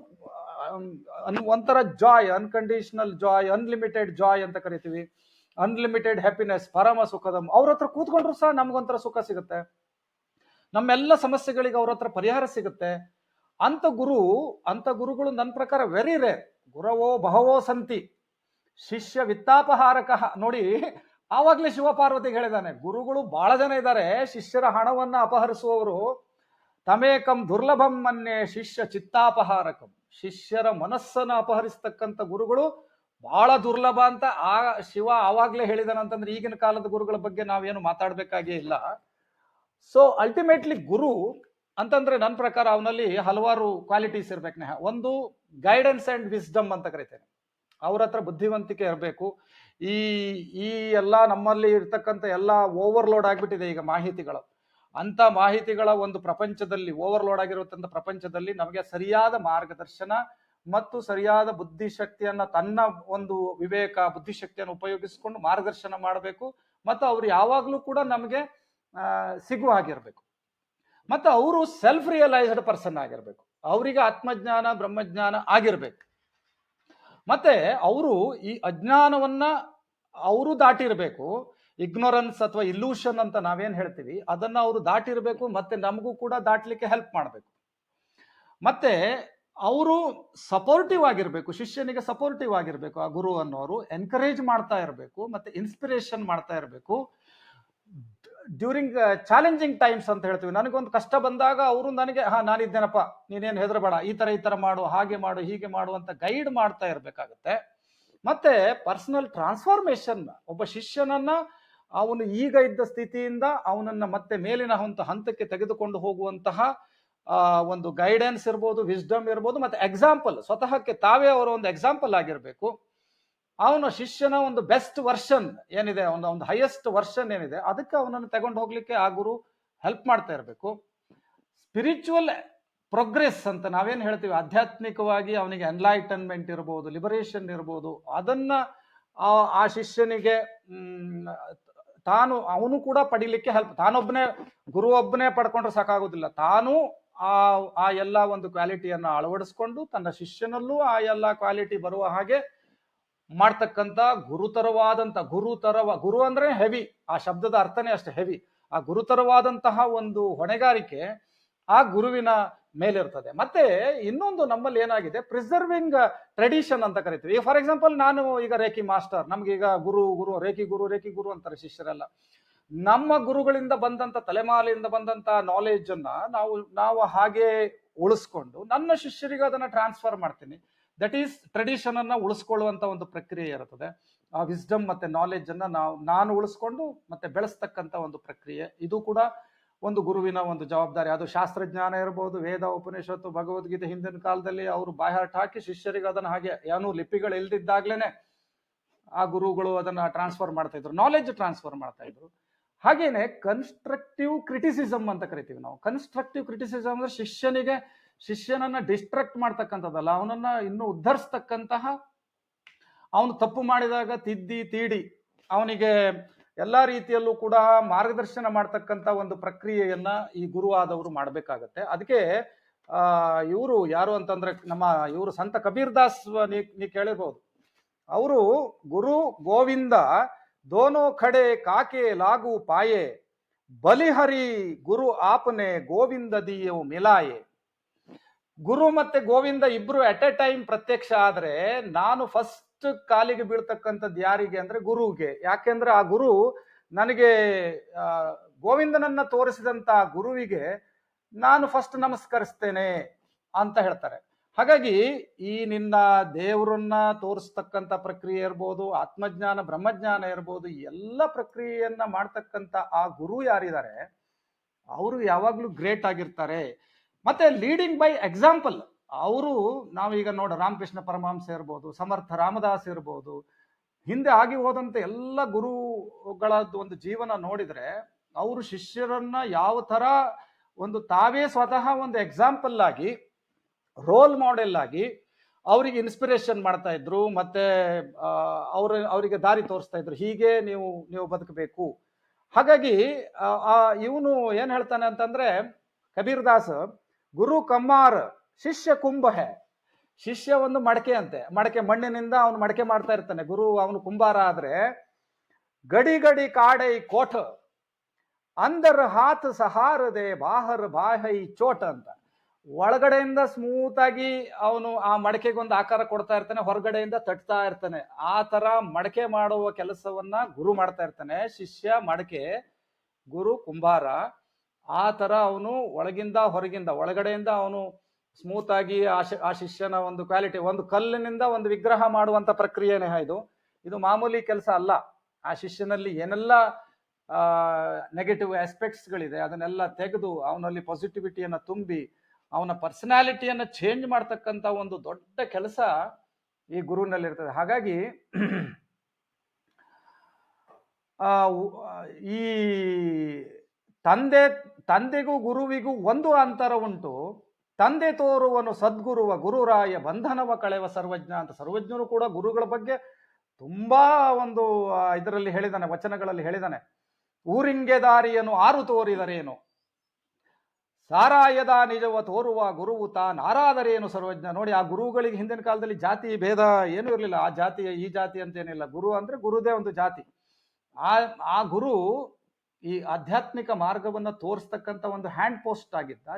Speaker 2: ಒಂಥರ joy unconditional joy unlimited joy ಅಂತ ಕರಿತೀವಿ. ಅನ್ಲಿಮಿಟೆಡ್ ಹ್ಯಾಪಿನೆಸ್ ಪರಮ ಸುಖದಂ ಅವ್ರ ಹತ್ರ ಕೂತ್ಕೊಂಡ್ರು ಸಹ ನಮ್ಗೊಂಥರ ಸುಖ ಸಿಗುತ್ತೆ. ನಮ್ಮೆಲ್ಲ ಸಮಸ್ಯೆಗಳಿಗೆ ಅವ್ರ ಹತ್ರ ಪರಿಹಾರ ಸಿಗುತ್ತೆ. ಅಂತ ಗುರು, ಅಂತ ಗುರುಗಳು ನನ್ನ ಪ್ರಕಾರ ವೆರಿ ರೇರ್ ಗುರವೋ ಬಹವೋ ಸಂತಿ. ಶಿಷ್ಯ ವಿತ್ತಾಪಹಾರಕ. ನೋಡಿ, ಆವಾಗ್ಲೇ ಶಿವಪಾರ್ವತಿಗೆ ಹೇಳಿದಾನೆ ಗುರುಗಳು ಬಹಳ ಜನ ಇದ್ದಾರೆ, ಶಿಷ್ಯರ ಹಣವನ್ನ ಅಪಹರಿಸುವವರು ತಮೇಕಂ ದುರ್ಲಭಂ ಮನ್ನೆ ಶಿಷ್ಯ ಚಿತ್ತಾಪಹಾರಕಂ. ಶಿಷ್ಯರ ಮನಸ್ಸನ್ನು ಅಪಹರಿಸ್ತಕ್ಕಂಥ ಗುರುಗಳು ಬಹಳ ದುರ್ಲಭ ಅಂತ ಆ ಶಿವ ಆವಾಗಲೇ ಹೇಳಿದನಂತಂದ್ರೆ ಈಗಿನ ಕಾಲದ ಗುರುಗಳ ಬಗ್ಗೆ ನಾವೇನು ಮಾತಾಡಬೇಕಾಗೇ ಇಲ್ಲ. ಸೊ ಅಲ್ಟಿಮೇಟ್ಲಿ ಗುರು ಅಂತಂದ್ರೆ ನನ್ನ ಪ್ರಕಾರ ಅವನಲ್ಲಿ ಹಲವಾರು ಕ್ವಾಲಿಟೀಸ್ ಇರ್ಬೇಕು ನೆಹ. ಒಂದು ಗೈಡೆನ್ಸ್ ಅಂಡ್ ವಿಸ್ಡಮ್ ಅಂತ ಕರಿತೇನೆ. ಅವ್ರ ಹತ್ರ ಬುದ್ಧಿವಂತಿಕೆ ಇರಬೇಕು. ಈ ಈ ಎಲ್ಲ ನಮ್ಮಲ್ಲಿ ಇರ್ತಕ್ಕಂಥ ಎಲ್ಲ ಓವರ್ಲೋಡ್ ಆಗಿಬಿಟ್ಟಿದೆ ಈಗ ಮಾಹಿತಿಗಳು. ಅಂತ ಮಾಹಿತಿಗಳ ಒಂದು ಪ್ರಪಂಚದಲ್ಲಿ ಓವರ್ಲೋಡ್ ಆಗಿರುವಂಥ ಪ್ರಪಂಚದಲ್ಲಿ ನಮಗೆ ಸರಿಯಾದ ಮಾರ್ಗದರ್ಶನ ಮತ್ತು ಸರಿಯಾದ ಬುದ್ಧಿಶಕ್ತಿಯನ್ನ ತನ್ನ ಒಂದು ವಿವೇಕ, ಬುದ್ಧಿಶಕ್ತಿಯನ್ನು ಉಪಯೋಗಿಸಿಕೊಂಡು ಮಾರ್ಗದರ್ಶನ ಮಾಡಬೇಕು. ಮತ್ತು ಅವರು ಯಾವಾಗಲೂ ಕೂಡ ನಮಗೆ ಸಿಗುವ ಆಗಿರಬೇಕು ಮತ್ತು ಅವರು ಸೆಲ್ಫ್ ರಿಯಲೈಸ್ಡ್ ಪರ್ಸನ್ ಆಗಿರಬೇಕು. ಅವರಿಗೆ ಆತ್ಮಜ್ಞಾನ, ಬ್ರಹ್ಮಜ್ಞಾನ ಆಗಿರಬೇಕು. ಮತ್ತೆ ಅವರು ಈ ಅಜ್ಞಾನವನ್ನ ಅವರು ದಾಟಿರ್ಬೇಕು. ಇಗ್ನೋರೆನ್ಸ್ ಅಥವಾ ಇಲ್ಯೂಷನ್ ಅಂತ ನಾವೇನ್ ಹೇಳ್ತೀವಿ? ಅದನ್ನ ಅವರು ದಾಟಿರ್ಬೇಕು, ಮತ್ತೆ ನಮಗೂ ಕೂಡ ದಾಟ್ಲಿಕ್ಕೆ ಹೆಲ್ಪ್ ಮಾಡಬೇಕು. ಮತ್ತೆ ಅವರು ಸಪೋರ್ಟಿವ್ ಆಗಿರಬೇಕು, ಶಿಷ್ಯನಿಗೆ ಸಪೋರ್ಟಿವ್ ಆಗಿರಬೇಕು, ಆ ಗುರು ಅನ್ನೋರು ಎನ್ಕರೇಜ್ ಮಾಡ್ತಾ ಇರಬೇಕು, ಮತ್ತೆ ಇನ್ಸ್ಪಿರೇಷನ್ ಮಾಡ್ತಾ ಇರಬೇಕು. ಡ್ಯೂರಿಂಗ್ ಚಾಲೆಂಜಿಂಗ್ ಟೈಮ್ಸ್ ಅಂತ ಹೇಳ್ತೀವಿ. ನನಗೊಂದು ಕಷ್ಟ ಬಂದಾಗ ಅವರು ನನಗೆ, ಹಾ, ನಾನಿದ್ದೇನಪ್ಪ, ನೀನೇನು ಹೆದರಬೇಡ, ಈ ತರ ಈ ತರ ಮಾಡು, ಹಾಗೆ ಮಾಡು, ಹೀಗೆ ಮಾಡು ಅಂತ ಗೈಡ್ ಮಾಡ್ತಾ ಇರಬೇಕಾಗತ್ತೆ. ಮತ್ತೆ ಪರ್ಸನಲ್ ಟ್ರಾನ್ಸ್ಫಾರ್ಮೇಶನ್ ಒಬ್ಬ ಶಿಷ್ಯನನ್ನ ಅವನು ಈಗ ಇದ್ದ ಸ್ಥಿತಿಯಿಂದ ಅವನನ್ನ ಮತ್ತೆ ಮೇಲಿನ ಹಂತ ಹಂತಕ್ಕೆ ತೆಗೆದುಕೊಂಡು ಹೋಗುವಂತಹ ಒಂದು ಗೈಡೆನ್ಸ್ ಇರ್ಬೋದು ವಿಸ್ಡಮ್ ಇರ್ಬೋದು, ಮತ್ತೆ ಎಕ್ಸಾಂಪಲ್ ಸ್ವತಃಕ್ಕೆ ತಾವೇ ಅವರ ಒಂದು ಎಕ್ಸಾಂಪಲ್ ಆಗಿರಬೇಕು. ಅವನ ಶಿಷ್ಯನ ಒಂದು ಬೆಸ್ಟ್ ವರ್ಷನ್ ಏನಿದೆ ಒಂದು ಒಂದು ಹೈಯೆಸ್ಟ್ ವರ್ಷನ್ ಏನಿದೆ, ಅದಕ್ಕೆ ಅವನನ್ನು ತಗೊಂಡು ಹೋಗ್ಲಿಕ್ಕೆ ಆ ಗುರು ಹೆಲ್ಪ್ ಮಾಡ್ತಾ ಇರಬೇಕು. ಸ್ಪಿರಿಚುವಲ್ ಪ್ರೋಗ್ರೆಸ್ ಅಂತ ನಾವೇನು ಹೇಳ್ತೀವಿ? ಆಧ್ಯಾತ್ಮಿಕವಾಗಿ ಅವನಿಗೆ ಎನ್ಲೈಟನ್ಮೆಂಟ್ ಇರ್ಬೋದು ಲಿಬರೇಷನ್ ಇರ್ಬೋದು, ಅದನ್ನ, ಆ ಶಿಷ್ಯನಿಗೆ ತಾನು ಅವನು ಕೂಡ ಪಡಿಲಿಕ್ಕೆ ಹೆಲ್ಪ್ ತಾನೊಬ್ಬನೇ ಗುರು ಒಬ್ಬನೇ ಪಡ್ಕೊಂಡ್ರೆ ಸಾಕಾಗೋದಿಲ್ಲ. ತಾನು ಆ ಆ ಎಲ್ಲ ಒಂದು ಕ್ವಾಲಿಟಿಯನ್ನ ಅಳವಡಿಸ್ಕೊಂಡು ತನ್ನ ಶಿಷ್ಯನಲ್ಲೂ ಆ ಎಲ್ಲ ಕ್ವಾಲಿಟಿ ಬರುವ ಹಾಗೆ ಮಾಡ್ತಕ್ಕಂಥ ಗುರುತರವಾದಂತ, ಗುರುತರವ, ಗುರು ಅಂದ್ರೆ ಹೆವಿ ಆ ಶಬ್ದದ ಅರ್ಥನೇ ಅಷ್ಟೇ ಹೆವಿ ಆ ಗುರುತರವಾದಂತಹ ಒಂದು ಹೊಣೆಗಾರಿಕೆ ಆ ಗುರುವಿನ ಮೇಲಿರ್ತದೆ. ಮತ್ತೆ ಇನ್ನೊಂದು ನಮ್ಮಲ್ಲಿ ಏನಾಗಿದೆ? ಪ್ರಿಸರ್ವಿಂಗ್ ಟ್ರೆಡಿಷನ್ ಅಂತ ಕರಿತೀವಿ. ಫಾರ್ ಎಕ್ಸಾಂಪಲ್ ನಾನು ಈಗ ರೇಖಿ ಮಾಸ್ಟರ್ ನಮ್ಗೆ ಈಗ ಗುರು ಗುರು, ರೇಖಿ ಗುರು ರೇಖಿ ಗುರು ಅಂತಾರೆ ಶಿಷ್ಯರೆಲ್ಲ. ನಮ್ಮ ಗುರುಗಳಿಂದ ಬಂದಂತ ತಲೆಮಾರಿಯಿಂದ ಬಂದಂತ ನಾಲೆಜ್ ಅನ್ನ ನಾವು ನಾವು ಹಾಗೆ ಉಳಿಸ್ಕೊಂಡು ನನ್ನ ಶಿಷ್ಯರಿಗೆ ಅದನ್ನ ಟ್ರಾನ್ಸ್ಫರ್ ಮಾಡ್ತೀನಿ. ದಟ್ ಈಸ್ ಟ್ರೆಡಿಷನ್ ಅನ್ನ ಉಳಿಸ್ಕೊಳ್ಳುವಂತ ಒಂದು ಪ್ರಕ್ರಿಯೆ ಇರುತ್ತದೆ. ಆ ವಿಸ್ಡಮ್ ಮತ್ತೆ ನಾಲೆಜ್ ಅನ್ನ ನಾವು, ನಾನು ಉಳಿಸ್ಕೊಂಡು ಮತ್ತೆ ಬೆಳೆಸ್ತಕ್ಕಂತ ಒಂದು ಪ್ರಕ್ರಿಯೆ. ಇದು ಕೂಡ ಒಂದು ಗುರುವಿನ ಒಂದು ಜವಾಬ್ದಾರಿ. ಅದು ಶಾಸ್ತ್ರಜ್ಞಾನ ಇರಬಹುದು ವೇದ, ಉಪನಿಷತ್ತು, ಭಗವದ್ಗೀತೆ ಹಿಂದಿನ ಕಾಲದಲ್ಲಿ ಅವರು ಬಾಯ್ಹಾಟ್ ಹಾಕಿ ಶಿಷ್ಯರಿಗೆ ಅದನ್ನು ಹಾಗೆ ಏನು ಲಿಪಿಗಳು ಇಲ್ದಿದ್ದಾಗ್ಲೇನೆ ಆ ಗುರುಗಳು ಅದನ್ನ ಟ್ರಾನ್ಸ್ಫರ್ ಮಾಡ್ತಾ ಇದ್ರು. ನಾಲೆಜ್ ಟ್ರಾನ್ಸ್ಫರ್ ಮಾಡ್ತಾ ಇದ್ರು. ಹಾಗೇನೆ ಕನ್ಸ್ಟ್ರಕ್ಟಿವ್ ಕ್ರಿಟಿಸಿಸಮ್ ಅಂತ ಕರಿತೀವಿ ನಾವು. ಕನ್ಸ್ಟ್ರಕ್ಟಿವ್ ಕ್ರಿಟಿಸಿಸಮ್ ಅಂದ್ರೆ ಶಿಷ್ಯನಿಗೆ ಶಿಷ್ಯನನ್ನ ಡಿಸ್ಟ್ರಕ್ಟ್ ಮಾಡ್ತಕ್ಕಂಥದ್ದಲ್ಲ. ಅವನನ್ನ ಇನ್ನು ಉದ್ಧರಿಸ್ತಕ್ಕಂತಹ ಅವನು ತಪ್ಪು ಮಾಡಿದಾಗ ತಿದ್ದಿ, ತೀಡಿ ಅವನಿಗೆ ಎಲ್ಲಾ ರೀತಿಯಲ್ಲೂ ಕೂಡ ಮಾರ್ಗದರ್ಶನ ಮಾಡ್ತಕ್ಕಂಥ ಒಂದು ಪ್ರಕ್ರಿಯೆಯನ್ನ ಈ ಗುರು ಆದವರು ಮಾಡಬೇಕಾಗತ್ತೆ. ಅದಕ್ಕೆ ಇವರು ಯಾರು ಅಂತಂದ್ರೆ ನಮ್ಮ ಇವರು ಸಂತ ಕಬೀರ್ ದಾಸ್ ನೀ ನೀ ಕೇಳಿರ್ಬೋದು. ಅವರು ಗುರು ಗೋವಿಂದ ದೋನೋ ಖಡೆ ಕಾಕೆ ಲಾಗು ಪಾಯೆ ಬಲಿಹರಿ ಗುರು ಆಪನೆ ಗೋವಿಂದ ದಿಯೋ ಮಿಲಾಯೆ. ಗುರು ಮತ್ತೆ ಗೋವಿಂದ ಇಬ್ರು ಅಟ್ ಎ ಟೈಮ್ ಪ್ರತ್ಯಕ್ಷ ಆದ್ರೆ ನಾನು ಫಸ್ಟ್ ಕಾಲಿಗೆ ಬೀಳ್ತಕ್ಕಂಥದ್ದು ಯಾರಿಗೆ ಅಂದ್ರೆ ಗುರುವಿಗೆ. ಯಾಕೆಂದ್ರೆ ಆ ಗುರು ನನಗೆ ಗೋವಿಂದನನ್ನ ತೋರಿಸಿದಂತ ಗುರುವಿಗೆ ನಾನು ಫಸ್ಟ್ ನಮಸ್ಕರಿಸ್ತೇನೆ ಅಂತ ಹೇಳ್ತಾರೆ. ಹಾಗಾಗಿ ಈ ನಿನ್ನ ದೇವರನ್ನ ತೋರಿಸ್ತಕ್ಕಂಥ ಪ್ರಕ್ರಿಯೆ ಇರ್ಬೋದು, ಆತ್ಮಜ್ಞಾನ, ಬ್ರಹ್ಮಜ್ಞಾನ ಇರ್ಬೋದು ಎಲ್ಲ ಪ್ರಕ್ರಿಯೆಯನ್ನ ಮಾಡ್ತಕ್ಕಂಥ ಆ ಗುರು ಯಾರಿದ್ದಾರೆ, ಅವರು ಯಾವಾಗ್ಲೂ ಗ್ರೇಟ್ ಆಗಿರ್ತಾರೆ. ಮತ್ತೆ ಲೀಡಿಂಗ್ ಬೈ ಎಕ್ಸಾಂಪಲ್ ಅವರು ನಾವೀಗ ನೋಡ ರಾಮಕೃಷ್ಣ ಪರಮಹಂಸ ಇರ್ಬೋದು, ಸಮರ್ಥ ರಾಮದಾಸ್ ಇರ್ಬೋದು. ಹಿಂದೆ ಆಗಿ ಹೋದಂತ ಎಲ್ಲ ಗುರುಗಳದ್ದು ಒಂದು ಜೀವನ ನೋಡಿದ್ರೆ ಅವರು ಶಿಷ್ಯರನ್ನ ಯಾವ ಥರ ಒಂದು ತಾವೇ ಸ್ವತಃ ಒಂದು ಎಕ್ಸಾಂಪಲ್ ಆಗಿ ರೋಲ್ ಮಾಡೆಲ್ ಆಗಿ ಅವರಿಗೆ ಇನ್ಸ್ಪಿರೇಷನ್ ಮಾಡ್ತಾ ಇದ್ರು, ಮತ್ತೆ ಅವ್ರ, ಅವರಿಗೆ ದಾರಿ ತೋರಿಸ್ತಾ ಇದ್ರು. ಹೀಗೆ ನೀವು ನೀವು ಬದುಕಬೇಕು. ಹಾಗಾಗಿ ಇವನು ಏನು ಹೇಳ್ತಾನೆ ಅಂತಂದ್ರೆ ಕಬೀರ್ ದಾಸ್ ಗುರು ಕಮ್ಮಾರ್ ಶಿಷ್ಯ ಕುಂಭ ಹೇ. ಶಿಷ್ಯ ಒಂದು ಮಡಕೆ ಅಂತೆ. ಮಡಕೆ ಮಣ್ಣಿನಿಂದ ಅವನು ಮಡಕೆ ಮಾಡ್ತಾ ಇರ್ತಾನೆ. ಗುರು ಅವನು ಕುಂಬಾರ ಆದ್ರೆ ಗಡಿ ಗಡಿ ಕಾಡೈ ಕೋಠ. ಅಂದರ್ ಹಾತ್ ಸಹಾರದೆ ಬಾಹರ್ ಬಾಹೈ ಚೋಟ ಅಂತ. ಒಳಗಡೆಯಿಂದ ಸ್ಮೂತ್ ಆಗಿ ಅವನು ಆ ಮಡಕೆಗೆ ಒಂದು ಆಕಾರ ಕೊಡ್ತಾ ಇರ್ತಾನೆ. ಹೊರಗಡೆಯಿಂದ ತಟ್ತಾ ಇರ್ತಾನೆ. ಆ ತರ ಮಡಕೆ ಮಾಡುವ ಕೆಲಸವನ್ನ ಗುರು ಮಾಡ್ತಾ ಇರ್ತಾನೆ. ಶಿಷ್ಯ, ಮಡಕೆ, ಗುರು, ಕುಂಬಾರ. ಆ ತರ ಅವನು ಒಳಗಿಂದ ಹೊರಗಿಂದ, ಒಳಗಡೆಯಿಂದ ಅವನು ಸ್ಮೂತ್ ಆಗಿ ಆ ಶಿಷ್ಯನ ಒಂದು ಕ್ವಾಲಿಟಿ ಒಂದು ಕಲ್ಲಿನಿಂದ ಒಂದು ವಿಗ್ರಹ ಮಾಡುವಂತ ಪ್ರಕ್ರಿಯೆನೇ ಇದು. ಇದು ಮಾಮೂಲಿ ಕೆಲಸ ಅಲ್ಲ. ಆ ಶಿಷ್ಯನಲ್ಲಿ ಏನೆಲ್ಲ ನೆಗೆಟಿವ್ ಆಸ್ಪೆಕ್ಟ್ಸ್ಗಳಿದೆ ಅದನ್ನೆಲ್ಲ ತೆಗೆದು ಅವನಲ್ಲಿ ಪಾಸಿಟಿವಿಟಿಯನ್ನು ತುಂಬಿ, ಅವನ ಪರ್ಸನಾಲಿಟಿಯನ್ನು ಚೇಂಜ್ ಮಾಡ್ತಕ್ಕಂಥ ಒಂದು ದೊಡ್ಡ ಕೆಲಸ ಈ ಗುರುವಿನಲ್ಲಿರ್ತದೆ. ಹಾಗಾಗಿ ಈ ತಂದೆ, ತಂದೆಗೂ ಗುರುವಿಗೂ ಒಂದು ಅಂತರ ಉಂಟು. ತಂದೆ ತೋರುವನು ಸದ್ಗುರುವ ಗುರುರಾಯ ಬಂಧನವ ಕಳೆವ ಸರ್ವಜ್ಞ ಅಂತ ಸರ್ವಜ್ಞರು ಕೂಡ ಗುರುಗಳ ಬಗ್ಗೆ ತುಂಬಾ ಒಂದು ಇದರಲ್ಲಿ ಹೇಳಿದಾನೆ, ವಚನಗಳಲ್ಲಿ ಹೇಳಿದಾನೆ. ಊರಿಂಗೆ ದಾರಿಯನ್ನು ಆರು ತೋರಿದರೇನು? ಸಾರಾಯದ ನಿಜವ ತೋರುವ ಗುರುವು ತಾ ನಾರಾದರೇನು ಸರ್ವಜ್ಞ? ನೋಡಿ, ಆ ಗುರುಗಳಿಗೆ ಹಿಂದಿನ ಕಾಲದಲ್ಲಿ ಜಾತಿ ಭೇದ ಏನೂ ಇರಲಿಲ್ಲ. ಆ ಜಾತಿ ಈ ಜಾತಿ ಅಂತ ಏನಿಲ್ಲ ಗುರು ಅಂದ್ರೆ ಗುರುದೇ ಒಂದು ಜಾತಿ. ಆ ಆ ಗುರು ಈ ಆಧ್ಯಾತ್ಮಿಕ ಮಾರ್ಗವನ್ನ ತೋರಿಸ್ತಕ್ಕಂಥ ಒಂದು ಹ್ಯಾಂಡ್ ಪೋಸ್ಟ್ ಆಗಿದ್ದ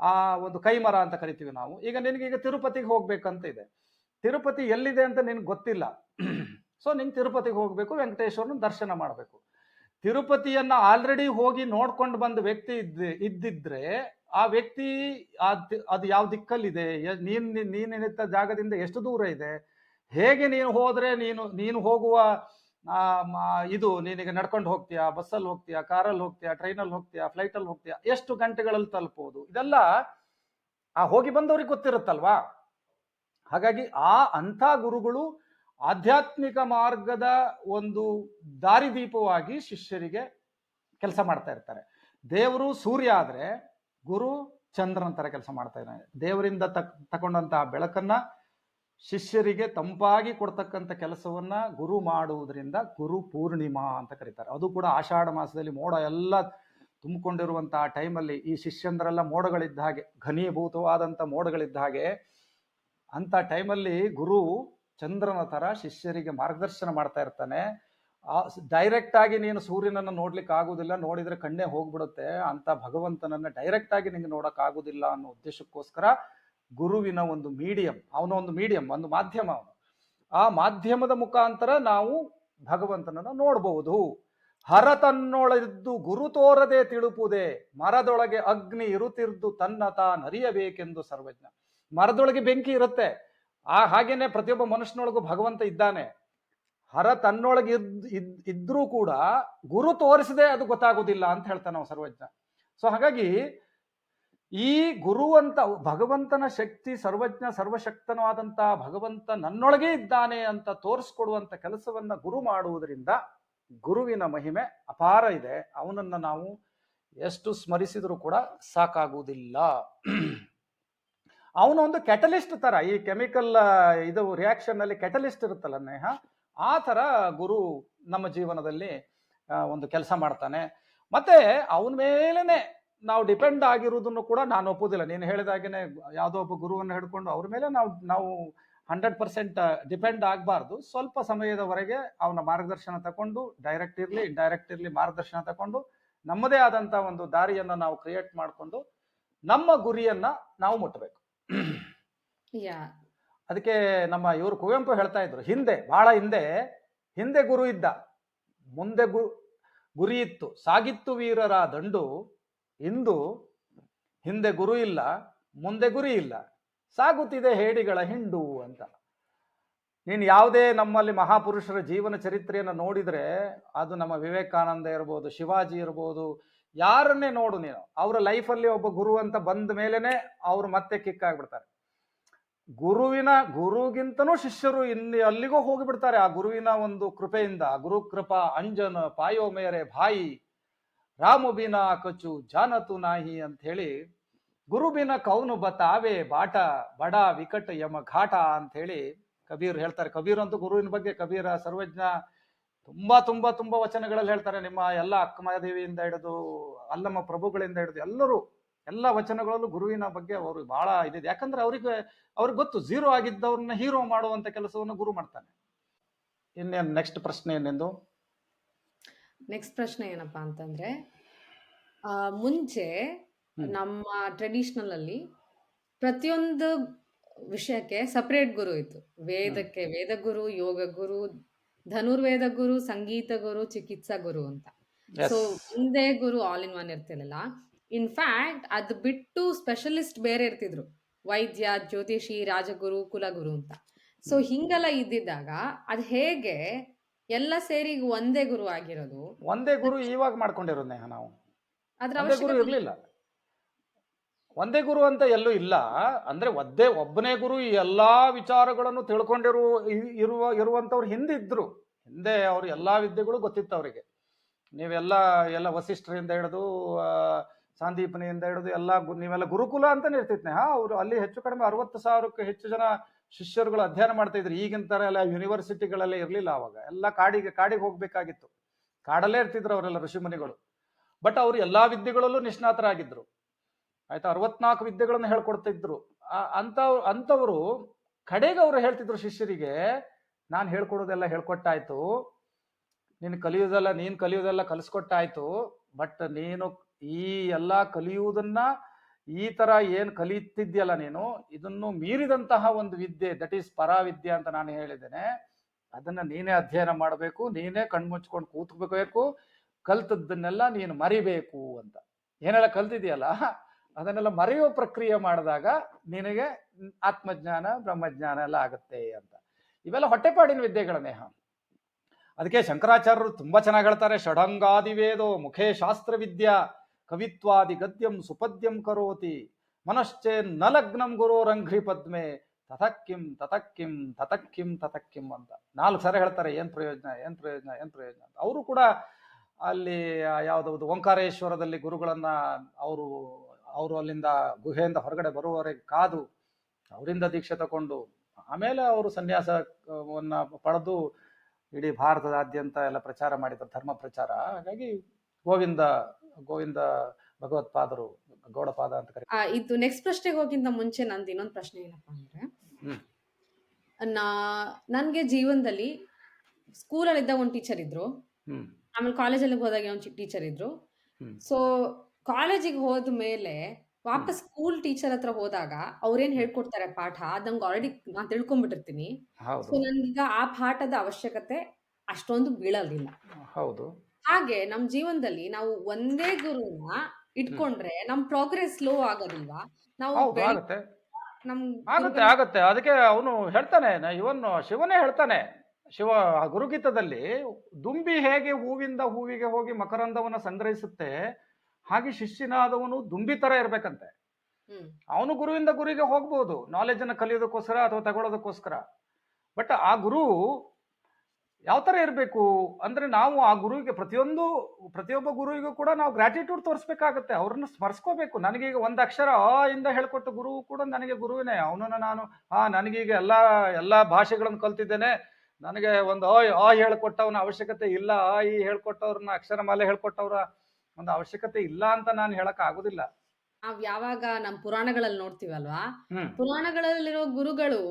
Speaker 2: ಆ ಒಂದು ಕೈಮರ ಅಂತ ಕರಿತೀವಿ ನಾವು. ಈಗ ನಿನಗೆ ಈಗ ತಿರುಪತಿಗೆ ಹೋಗ್ಬೇಕಂತ ಇದೆ. ತಿರುಪತಿ ಎಲ್ಲಿದೆ ಅಂತ ನಿನ್ಗೆ ಗೊತ್ತಿಲ್ಲ. ಸೊ ನಿಂಗೆ ತಿರುಪತಿಗೆ ಹೋಗಬೇಕು, ವೆಂಕಟೇಶ್ವರನ ದರ್ಶನ ಮಾಡಬೇಕು. ತಿರುಪತಿಯನ್ನ ಆಲ್ರೆಡಿ ಹೋಗಿ ನೋಡ್ಕೊಂಡು ಬಂದ ವ್ಯಕ್ತಿ ಇದ್ದ, ಇದ್ದಿದ್ರೆ ಆ ವ್ಯಕ್ತಿ ಅದ್ ಯಾವ ದಿಕ್ಕಲ್ಲಿದೆ? ನೀನ್ ನೀನ್ ನಿಂತ ಜಾಗದಿಂದ ಎಷ್ಟು ದೂರ ಇದೆ? ಹೇಗೆ ನೀನು ಹೋದ್ರೆ ನೀನು ನೀನು ಹೋಗುವ ಇದು ನೀನೀಗ ನಡ್ಕೊಂಡು ಹೋಗ್ತೀಯಾ? ಬಸ್ಸಲ್ಲಿ ಹೋಗ್ತೀಯಾ? ಕಾರಲ್ಲಿ ಹೋಗ್ತೀಯಾ? ಟ್ರೈನಲ್ಲಿ ಹೋಗ್ತೀಯಾ? ಫ್ಲೈಟಲ್ಲಿ ಹೋಗ್ತೀಯಾ? ಎಷ್ಟು ಗಂಟೆಗಳಲ್ಲಿ ತಲುಪೋದು ಇದೆಲ್ಲ ಆ ಹೋಗಿ ಬಂದವ್ರಿಗೆ ಗೊತ್ತಿರುತ್ತಲ್ವಾ? ಹಾಗಾಗಿ ಆ ಅಂಥ ಗುರುಗಳು ಆಧ್ಯಾತ್ಮಿಕ ಮಾರ್ಗದ ಒಂದು ದಾರಿದೀಪವಾಗಿ ಶಿಷ್ಯರಿಗೆ ಕೆಲಸ ಮಾಡ್ತಾ ಇರ್ತಾರೆ. ದೇವರು ಸೂರ್ಯ ಆದ್ರೆ ಗುರು ಚಂದ್ರನ ತರ ಕೆಲಸ ಮಾಡ್ತಾ ಇದ್ದಾನೆ ದೇವರಿಂದ ತಕ್, ತಕೊಂಡಂತಹ ಬೆಳಕನ್ನ ಶಿಷ್ಯರಿಗೆ ತಂಪಾಗಿ ಕೊಡ್ತಕ್ಕಂಥ ಕೆಲಸವನ್ನ ಗುರು ಮಾಡುವುದರಿಂದ ಗುರು ಪೂರ್ಣಿಮಾ ಅಂತ ಕರೀತಾರೆ. ಅದು ಕೂಡ ಆಷಾಢ ಮಾಸದಲ್ಲಿ ಮೋಡ ಎಲ್ಲ ತುಂಬಿಕೊಂಡಿರುವಂತಹ ಟೈಮಲ್ಲಿ ಈ ಶಿಷ್ಯಂದ್ರೆಲ್ಲ ಮೋಡಗಳಿದ್ದ ಹಾಗೆ, ಘನೀಭೂತವಾದಂಥ ಮೋಡಗಳಿದ್ದ ಹಾಗೆ ಅಂತ ಟೈಮಲ್ಲಿ ಗುರು ಚಂದ್ರನ ತರ ಶಿಷ್ಯರಿಗೆ ಮಾರ್ಗದರ್ಶನ ಮಾಡ್ತಾ ಇರ್ತಾನೆ. ಡೈರೆಕ್ಟ್ ಆಗಿ ನೀನು ಸೂರ್ಯನನ್ನು ನೋಡ್ಲಿಕ್ಕೆ ಆಗುದಿಲ್ಲ, ನೋಡಿದ್ರೆ ಕಣ್ಣೇ ಹೋಗ್ಬಿಡುತ್ತೆ. ಅಂತ ಭಗವಂತನನ್ನ ಡೈರೆಕ್ಟ್ ಆಗಿ ನಿಂಗೆ ನೋಡಕ್ ಆಗುದಿಲ್ಲ ಅನ್ನೋ ಉದ್ದೇಶಕ್ಕೋಸ್ಕರ ಗುರುವಿನ ಒಂದು ಮೀಡಿಯಂ, ಅವನ ಒಂದು ಮೀಡಿಯಂ, ಒಂದು ಮಾಧ್ಯಮ ಅವನು. ಆ ಮಾಧ್ಯಮದ ಮುಖಾಂತರ ನಾವು ಭಗವಂತನನ್ನು ನೋಡಬಹುದು ಹರ ತನ್ನೊಳದ್ದು ಗುರು ತೋರದೆ ತಿಳುಪುದೆ ಮರದೊಳಗೆ ಅಗ್ನಿ ಇರುತ್ತಿರ್ದು ತನ್ನ ತಾನರಿಯಬೇಕೆಂದು ಸರ್ವಜ್ಞ. ಮರದೊಳಗೆ ಬೆಂಕಿ ಇರುತ್ತೆ. ಆ ಹಾಗೇನೆ ಪ್ರತಿಯೊಬ್ಬ ಮನುಷ್ಯನೊಳಗೂ ಭಗವಂತ ಇದ್ದಾನೆ. ಹರ ತನ್ನೊಳಗೆ ಇದ್, ಇದ್- ಇದ್ರೂ ಕೂಡ ಗುರು ತೋರಿಸದೆ ಅದು ಗೊತ್ತಾಗೋದಿಲ್ಲ ಅಂತ ಹೇಳ್ತಾನೆ ಸರ್ವಜ್ಞ. ಸೊ ಹಾಗಾಗಿ ಈ ಗುರು ಅಂತ ಭಗವಂತನ ಶಕ್ತಿ ಸರ್ವಜ್ಞ ಸರ್ವಶಕ್ತನವಾದಂತಹ ಭಗವಂತ ನನ್ನೊಳಗೆ ಇದ್ದಾನೆ ಅಂತ ತೋರಿಸ್ಕೊಡುವಂತ ಕೆಲಸವನ್ನ ಗುರು ಮಾಡುವುದರಿಂದ ಗುರುವಿನ ಮಹಿಮೆ ಅಪಾರ ಇದೆ. ಅವನನ್ನ ನಾವು ಎಷ್ಟು ಸ್ಮರಿಸಿದರೂ ಕೂಡ ಸಾಕಾಗುವುದಿಲ್ಲ. ಅವನ ಒಂದು ಕೆಟಲಿಸ್ಟ್ ತರ, ಈ ಕೆಮಿಕಲ್ ಇದು ರಿಯಾಕ್ಷನ್ ಅಲ್ಲಿ ಕೆಟಲಿಸ್ಟ್ ಇರುತ್ತಲ್ಲ ನೇಹ, ಆ ತರ ಗುರು ನಮ್ಮ ಜೀವನದಲ್ಲಿ ಒಂದು ಕೆಲಸ ಮಾಡ್ತಾನೆ. ಮತ್ತೆ ಅವನ ಮೇಲೇನೆ ನಾವು ಡಿಪೆಂಡ್ ಆಗಿರುವುದನ್ನು ಕೂಡ ನಾನು ಒಪ್ಪೋದಿಲ್ಲ ನೀನು ಹೇಳಿದಾಗೇನೆ ಯಾವುದೋ ಒಬ್ಬ ಗುರುವನ್ನು ಹಿಡ್ಕೊಂಡು ಅವ್ರ ಮೇಲೆ ನಾವು ನಾವು ಹಂಡ್ರೆಡ್ ಪರ್ಸೆಂಟ್ ಡಿಪೆಂಡ್ ಆಗಬಾರ್ದು. ಸ್ವಲ್ಪ ಸಮಯದವರೆಗೆ ಅವನ ಮಾರ್ಗದರ್ಶನ ತಗೊಂಡು ಡೈರೆಕ್ಟ್ ಇರಲಿ ಇಂಡೈರೆಕ್ಟ್ ಇರಲಿ ಮಾರ್ಗದರ್ಶನ ತಗೊಂಡು ನಮ್ಮದೇ ಆದಂಥ ಒಂದು ದಾರಿಯನ್ನು ನಾವು ಕ್ರಿಯೇಟ್ ಮಾಡಿಕೊಂಡು ನಮ್ಮ ಗುರಿಯನ್ನ ನಾವು ಮುಟ್ಟಬೇಕು ಅದಕ್ಕೆ ನಮ್ಮ ಇವರು ಕುವೆಂಪು ಹೇಳ್ತಾ ಇದ್ರು ಹಿಂದೆ ಬಹಳ ಹಿಂದೆ ಹಿಂದೆ ಗುರು ಇದ್ದ ಮುಂದೆ ಗು ಗುರಿ ಇತ್ತು ಸಾಗಿತ್ತು ವೀರರ ದಂಡು ಇಂದು ಹಿಂದೆ ಗುರು ಇಲ್ಲ, ಮುಂದೆ ಗುರಿ ಇಲ್ಲ. ಸಾಗುತ್ತಿದೆ ಹೇಡಿಗಳ ಹಿಂಡು ಅಂತ. ನೀನು ಯಾವುದೇ ನಮ್ಮಲ್ಲಿ ಮಹಾಪುರುಷರ ಜೀವನ ಚರಿತ್ರೆಯನ್ನು ನೋಡಿದರೆ ಅದು ನಮ್ಮ ವಿವೇಕಾನಂದ ಇರ್ಬೋದು, ಶಿವಾಜಿ ಇರ್ಬೋದು, ಯಾರನ್ನೇ ನೋಡು ನೀನು. ಅವರ ಲೈಫಲ್ಲಿ ಒಬ್ಬ ಗುರು ಅಂತ ಬಂದ ಮೇಲೇನೆ ಅವ್ರು ಮತ್ತೆ ಕಿಕ್ ಆಗ್ಬಿಡ್ತಾರೆ. ಗುರುವಿನ, ಗುರುಗಿಂತನೂ ಶಿಷ್ಯರು ಇಲ್ಲಿ, ಅಲ್ಲಿಗೂ ಹೋಗಿಬಿಡ್ತಾರೆ. ಆ ಗುರುವಿನ ಒಂದು ಕೃಪೆಯಿಂದ ಗುರು ಕೃಪಾ ಅಂಜನ ಪಾಯೋ ಮೇರೆ ಭಾಯಿ ರಾಮ ಬಿನ ಕಚು ಜಾನತು ನಾಹಿ ಅಂತ ಹೇಳಿ ಗುರುಬಿನ ಕೌನು ಬತಾವೆ ಬಾಟ, ಬಡ ವಿಕಟ ಯಮ ಘಾಟ ಅಂತ ಹೇಳಿ ಕಬೀರ್ ಹೇಳ್ತಾರೆ. ಕಬೀರ್ ಅಂತೂ ಗುರುವಿನ ಬಗ್ಗೆ ಕಬೀರ ಸರ್ವಜ್ಞ ತುಂಬಾ ತುಂಬಾ ತುಂಬಾ ವಚನಗಳಲ್ಲಿ ಹೇಳ್ತಾರೆ. ನಿಮ್ಮ ಎಲ್ಲ ಅಕ್ಕಮಹಾದೇವಿಯಿಂದ ಹಿಡಿದು, ಅಲ್ಲಮ್ಮ ಪ್ರಭುಗಳಿಂದ ಹಿಡಿದು ಎಲ್ಲರೂ ಎಲ್ಲ ವಚನಗಳಲ್ಲೂ ಗುರುವಿನ ಬಗ್ಗೆ ಅವರು ಬಹಳ ಇದಿದೆ. ಯಾಕಂದ್ರೆ ಅವರಿಗೆ, ಅವ್ರಿಗೆ ಗೊತ್ತು, ಝೀರೋ ಆಗಿದ್ದವ್ರನ್ನ ಹೀರೋ ಮಾಡುವಂತ ಕೆಲಸವನ್ನು ಗುರು ಮಾಡ್ತಾನೆ. ಇನ್ನೇನು, ನೆಕ್ಸ್ಟ್ ಪ್ರಶ್ನೆ ಏನೆಂದು
Speaker 1: ನೆಕ್ಸ್ಟ್ ಪ್ರಶ್ನೆ ಏನಪ್ಪಾ ಅಂತಂದ್ರೆ ಆ, ಮುಂಚೆ
Speaker 2: ಹ್ಮ್.
Speaker 1: ನಮ್ಮ ಟ್ರೆಡಿಷನಲ್ ಅಲ್ಲಿ ಪ್ರತಿಯೊಂದು ವಿಷಯಕ್ಕೆ ಸಪರೇಟ್ ಗುರು ಇತ್ತು. ವೇದಕ್ಕೆ ವೇದ ಗುರು ಯೋಗ ಗುರು ಧನುರ್ವೇದ ಗುರು ಸಂಗೀತ ಗುರು ಚಿಕಿತ್ಸಾ ಗುರು ಅಂತ. ಸೊ ಒಂದೇ ಗುರು ಆಲ್ ಇನ್ ಒನ್ ಇರ್ತಿರ್ಲಿಲ್ಲ. ಇನ್ಫ್ಯಾಕ್ಟ್ ಅದ್ ಬಿಟ್ಟು ಸ್ಪೆಷಲಿಸ್ಟ್ ಬೇರೆ ಇರ್ತಿದ್ರು. ವೈದ್ಯ ಜ್ಯೋತಿಷಿ ರಾಜಗುರು ಕುಲಗುರು ಅಂತ. ಸೊ ಹಿಂಗೆಲ್ಲ ಇದ್ದಿದ್ದಾಗ ಅದ್ ಹೇಗೆ ಎಲ್ಲ ಸೇರಿ ಈಗ ಒಂದೇ ಗುರು ಆಗಿರೋದು.
Speaker 2: ಒಂದೇ ಗುರು ಇವಾಗ ಮಾಡ್ಕೊಂಡಿರೋದು ನೇಹ ನಾವು.
Speaker 1: ಅದ್ರ
Speaker 2: ಒಂದೇ ಗುರು
Speaker 1: ಅವಶ್ಯಕತೆ
Speaker 2: ಇರ್ಲಿಲ್ಲ. ಒಂದೇ ಗುರು ಅಂತ ಎಲ್ಲೂ ಇಲ್ಲ. ಅಂದ್ರೆ ಒದ್ದೇ ಒಬ್ಬನೇ ಗುರು ಈ ಎಲ್ಲಾ ವಿಚಾರಗಳನ್ನು ತಿಳ್ಕೊಂಡಿರುವ ಇ- ಇರುವ ಇರುವಂತವ್ರು ಹಿಂದೆ ಇದ್ರು ಹಿಂದೆ ಅವ್ರು ಎಲ್ಲಾ ವಿದ್ಯೆಗಳು ಗೊತ್ತಿತ್ತು ಅವರಿಗೆ. ನೀವೆಲ್ಲ ಎಲ್ಲ ವಸಿಷ್ಠರಿಂದ ಹಿಡಿದು ಆ, ಸಾಂದೀಪನಿಯಿಂದ ಹಿಡಿದು ಎಲ್ಲ ಗು- ನೀವೆಲ್ಲ ಗುರುಕುಲ ಅಂತಾನೆ ಇರ್ತಿತ್ತು ಹಾ ಅವರು ಅಲ್ಲಿ ಹೆಚ್ಚು ಕಡಿಮೆ ಅರವತ್ತು ಸಾವಿರಕ್ಕೆ ಹೆಚ್ಚು ಜನ ಶಿಷ್ಯರುಗಳು ಅಧ್ಯಯನ ಮಾಡ್ತಾ ಇದ್ರು. ಈಗಿನ ಥರ ಎಲ್ಲ ಯೂನಿವರ್ಸಿಟಿಗಳಲ್ಲೇ ಇರಲಿಲ್ಲ ಅವಾಗ. ಎಲ್ಲ ಕಾಡಿಗೆ ಕಾಡಿಗೆ ಹೋಗ್ಬೇಕಾಗಿತ್ತು. ಕಾಡಲ್ಲೇ ಇರ್ತಿದ್ರು ಅವರೆಲ್ಲ ಋಷಿಮುನಿಗಳು ಬಟ್ ಅವರು ಎಲ್ಲಾ ವಿದ್ಯೆಗಳಲ್ಲೂ ನಿಷ್ಣಾತರಾಗಿದ್ರು. ಆಯ್ತಾ? ಅರವತ್ನಾಲ್ಕು ವಿದ್ಯೆಗಳನ್ನು ಹೇಳ್ಕೊಡ್ತಿದ್ರು. ಅಂಥವ್ರು ಅಂತ ಅಂತವರು ಕಡೆಗೆ ಅವರು ಹೇಳ್ತಿದ್ರು ಶಿಷ್ಯರಿಗೆ, ನಾನು ಹೇಳ್ಕೊಡೋದೆಲ್ಲ ಹೇಳ್ಕೊಟ್ಟಾಯ್ತು. ನೀನು ಕಲಿಯೋದೆಲ್ಲ ನೀನು ಕಲಿಯೋದೆಲ್ಲ ಕಲಿಸ್ಕೊಟ್ಟಾಯ್ತು. ಬಟ್ ನೀನು ಈ ಎಲ್ಲ ಕಲಿಯುವುದನ್ನ ಈ ತರ ಏನ್ ಕಲಿತಿದ್ಯಲ್ಲ ನೀನು, ಇದನ್ನು ಮೀರಿದಂತಹ ಒಂದು ವಿದ್ಯೆ ದಟ್ ಈಸ್ ಪರಾವಿದ್ಯೆ ಅಂತ ನಾನು ಹೇಳಿದ್ದೇನೆ. ಅದನ್ನ ನೀನೇ ಅಧ್ಯಯನ ಮಾಡಬೇಕು, ನೀನೇ ಕಣ್ಮುಚ್ಕೊಂಡು ಕೂತ್ಕೋಬೇಕು, ಕಲ್ತದ್ದನ್ನೆಲ್ಲ ನೀನು ಮರಿಬೇಕು ಅಂತ. ಏನೆಲ್ಲ ಕಲ್ತಿದ್ಯಲ್ಲ, ಅದನ್ನೆಲ್ಲ ಮರೆಯುವ ಪ್ರಕ್ರಿಯೆ ಮಾಡಿದಾಗ ನಿನಗೆ ಆತ್ಮಜ್ಞಾನ, ಬ್ರಹ್ಮಜ್ಞಾನ ಎಲ್ಲ ಆಗುತ್ತೆ ಅಂತ. ಇವೆಲ್ಲ ಹೊಟ್ಟೆಪಾಡಿನ ವಿದ್ಯೆಗಳ ನೇಹ. ಅದಕ್ಕೆ ಶಂಕರಾಚಾರ್ಯರು ತುಂಬಾ ಚೆನ್ನಾಗಿ ಹೇಳ್ತಾರೆ, ಷಡಂಗಾದಿವೇದೋ ಮುಖೇ ಶಾಸ್ತ್ರ ವಿದ್ಯಾ ಕವಿತ್ವಾದಿ ಗದ್ಯಂ ಸುಪದ್ಯಂ ಕರೋತಿ. ಮನಶ್ಚೇ ನ ಲಗ್ನಂ ಗುರೋರಂಘ್ರಿ ಪದ್ಮೆ. ತಥಕ್ಕಿಂ ತಥಕ್ಕಿಂ ತಥಕ್ಕಿಂ ತಥಕ್ಕಿಂ ಅಂತ. ನಾಲ್ಕು ಸರಿ ಹೇಳ್ತಾರೆ, ಏನ್ ಪ್ರಯೋಜನ ಏನ್ ಪ್ರಯೋಜನ ಏನ್ ಪ್ರಯೋಜನ ಅವರು ಕೂಡ ಅಲ್ಲಿ ಯಾವುದೋ ಓಂಕಾರೇಶ್ವರದಲ್ಲಿ ಗುರುಗಳನ್ನ ಅವರು ಅವರು ಅಲ್ಲಿಂದ ಗುಹೆಯಿಂದ ಹೊರಗಡೆ ಬರುವವರೆಗೆ ಕಾದು, ಅವರಿಂದ ದೀಕ್ಷೆ ತಗೊಂಡು ಆಮೇಲೆ ಅವರು ಸನ್ಯಾಸವನ್ನ ಪಡೆದು ಇಡೀ ಭಾರತದಾದ್ಯಂತ ಎಲ್ಲ ಪ್ರಚಾರ ಮಾಡಿದ್ರು, ಧರ್ಮ ಪ್ರಚಾರ. ಹಾಗಾಗಿ ಗೋವಿಂದ ಗೋವಿಂದ ಭಗವತ್ಪಾದರು ಗೌಡಪಾದ ಅಂತ ಕರೀತಾರೆ.
Speaker 1: ಆ, ಇದು ನೆಕ್ಸ್ಟ್ ಪ್ರಶ್ನೆಗೆ ಹೋಗಿಂತ ಮುಂಚೆ ನಂದು ಇನ್ನೊಂದು ಪ್ರಶ್ನೆ ಏನಪ್ಪಾ ಅಂದ್ರೆ
Speaker 2: ಹ್ಮ್.
Speaker 1: ನಾ ನನ್ಗೆ ಜೀವನದಲ್ಲಿ ಸ್ಕೂಲಲ್ಲಿದ್ದಾಗ ಒಂದು ಟೀಚರ್ ಇದ್ರು
Speaker 2: ಹ್ಮ್.
Speaker 1: ಆಮೇಲೆ ಕಾಲೇಜಲ್ಲಿ ಹೋದಾಗ ಒಂದು ಟೀಚರ್ ಇದ್ರು.
Speaker 2: ಹ್ಮ್.
Speaker 1: ಸೊ ಕಾಲೇಜಿಗೆ ಹೋದ ಮೇಲೆ ವಾಪಸ್ ಸ್ಕೂಲ್ ಟೀಚರ್ ಹತ್ರ ಹೋದಾಗ ಅವ್ರೇನ್ ಹೇಳ್ಕೊಡ್ತಾರೆ ಪಾಠ? ಅದ್ ನಂಗೆ ಆಲ್ರೆಡಿ ನಾನು ತಿಳ್ಕೊಂಡ್ಬಿಟ್ಟಿರ್ತೀನಿ ಸೊ
Speaker 2: ಹೌದು
Speaker 1: ನನ್ಗೀಗ ಆ ಪಾಠದ ಅವಶ್ಯಕತೆ ಅಷ್ಟೊಂದು ಬೀಳಲಿಲ್ಲ
Speaker 2: ಹೌದು.
Speaker 1: ಹಾಗೆ ನಮ್ ಜೀವನದಲ್ಲಿ ನಾವು ಒಂದೇ ಗುರುನ ಇಟ್ಕೊಂಡ್ರೆ ನಮ್ ಪ್ರೋಗ್ರೆಸ್ ಸ್ಲೋ ಆಗೋದಿಲ್ವಾ? ನಾವು
Speaker 2: ಹೌದು
Speaker 1: ಬೆಳ್-
Speaker 2: ಆಗುತ್ತೆ.
Speaker 1: ನಮ್
Speaker 2: ಆಗುತ್ತೆ
Speaker 1: ಗುರುಗಳ-
Speaker 2: ಆಗುತ್ತೆ. ಅದಕ್ಕೆ ಅವನು ಹೇಳ್ತಾನೆ ಇವನ್ ಶಿವನೇ ಹೇಳ್ತಾನೆ. ಶಿವ ಗುರುಗೀತದಲ್ಲಿ ದುಂಬಿ ಹೇಗೆ ಹೂವಿಂದ ಹೂವಿಗೆ ಹೋಗಿ ಮಕರಂದವನ್ನ ಸಂಗ್ರಹಿಸುತ್ತೆ ಹಾಗೆ ಶಿಷ್ಯನಾದವನು ದುಂಬಿ ತರ ಇರ್ಬೇಕಂತೆ.
Speaker 1: ಹ್ಮ್.
Speaker 2: ಅವನು ಗುರುವಿಂದ ಗುರಿಗೆ ಹೋಗ್ಬೋದು ನಾಲೆಜ್ ಅನ್ನ ಕಲಿಯೋದಕ್ಕೋಸ್ಕರ ಅಥವಾ ತಗೊಳ್ಳೋದಕ್ಕೋಸ್ಕರ ಬಟ್ ಆ ಗುರು ಯಾವ ತರ ಇರಬೇಕು? ಅಂದ್ರೆ ನಾವು ಆ ಗುರುವಿಗೆ ಪ್ರತಿಯೊಂದು ಪ್ರತಿಯೊಬ್ಬ ಗುರುವಿಗೂ ಕೂಡ ನಾವು ಗ್ರಾಟಿಟ್ಯೂಡ್ ತೋರಿಸ್ಬೇಕಾಗತ್ತೆ. ಅವ್ರನ್ನ ಸ್ಮರಿಸ್ಕೋಬೇಕು. ನನಗೀಗ ಒಂದು ಅಕ್ಷರ ಆ ಇಂದ ಹೇಳ್ಕೊಟ್ಟ ಗುರು ಕೂಡ ನನಗೆ ಗುರುವಿನೇ. ಅವನನ್ನ ನಾನು ಆ ನನಗೀಗ ಎಲ್ಲಾ ಎಲ್ಲಾ ಭಾಷೆಗಳನ್ನು ಕಲ್ತಿದ್ದೇನೆ. ನನಗೆ ಒಂದು ಆ ಆ ಹೇಳ್ಕೊಟ್ಟವನ ಅವಶ್ಯಕತೆ ಇಲ್ಲ ಆ ಈ ಹೇಳ್ಕೊಟ್ಟವ್ರನ್ನ ಅಕ್ಷರಮಾಲೆ ಹೇಳ್ಕೊಟ್ಟವ್ರ ಒಂದು ಅವಶ್ಯಕತೆ ಇಲ್ಲ ಅಂತ ನಾನು ಹೇಳಕ್ ಆಗುದಿಲ್ಲ.
Speaker 1: ನಾವ್ ಯಾವಾಗ ನಮ್ ಪುರಾಣಗಳಲ್ಲಿ ನೋಡ್ತೀವಲ್ವಾ? ಪುರಾಣಗಳಲ್ಲಿರೋ ಗುರುಗಳು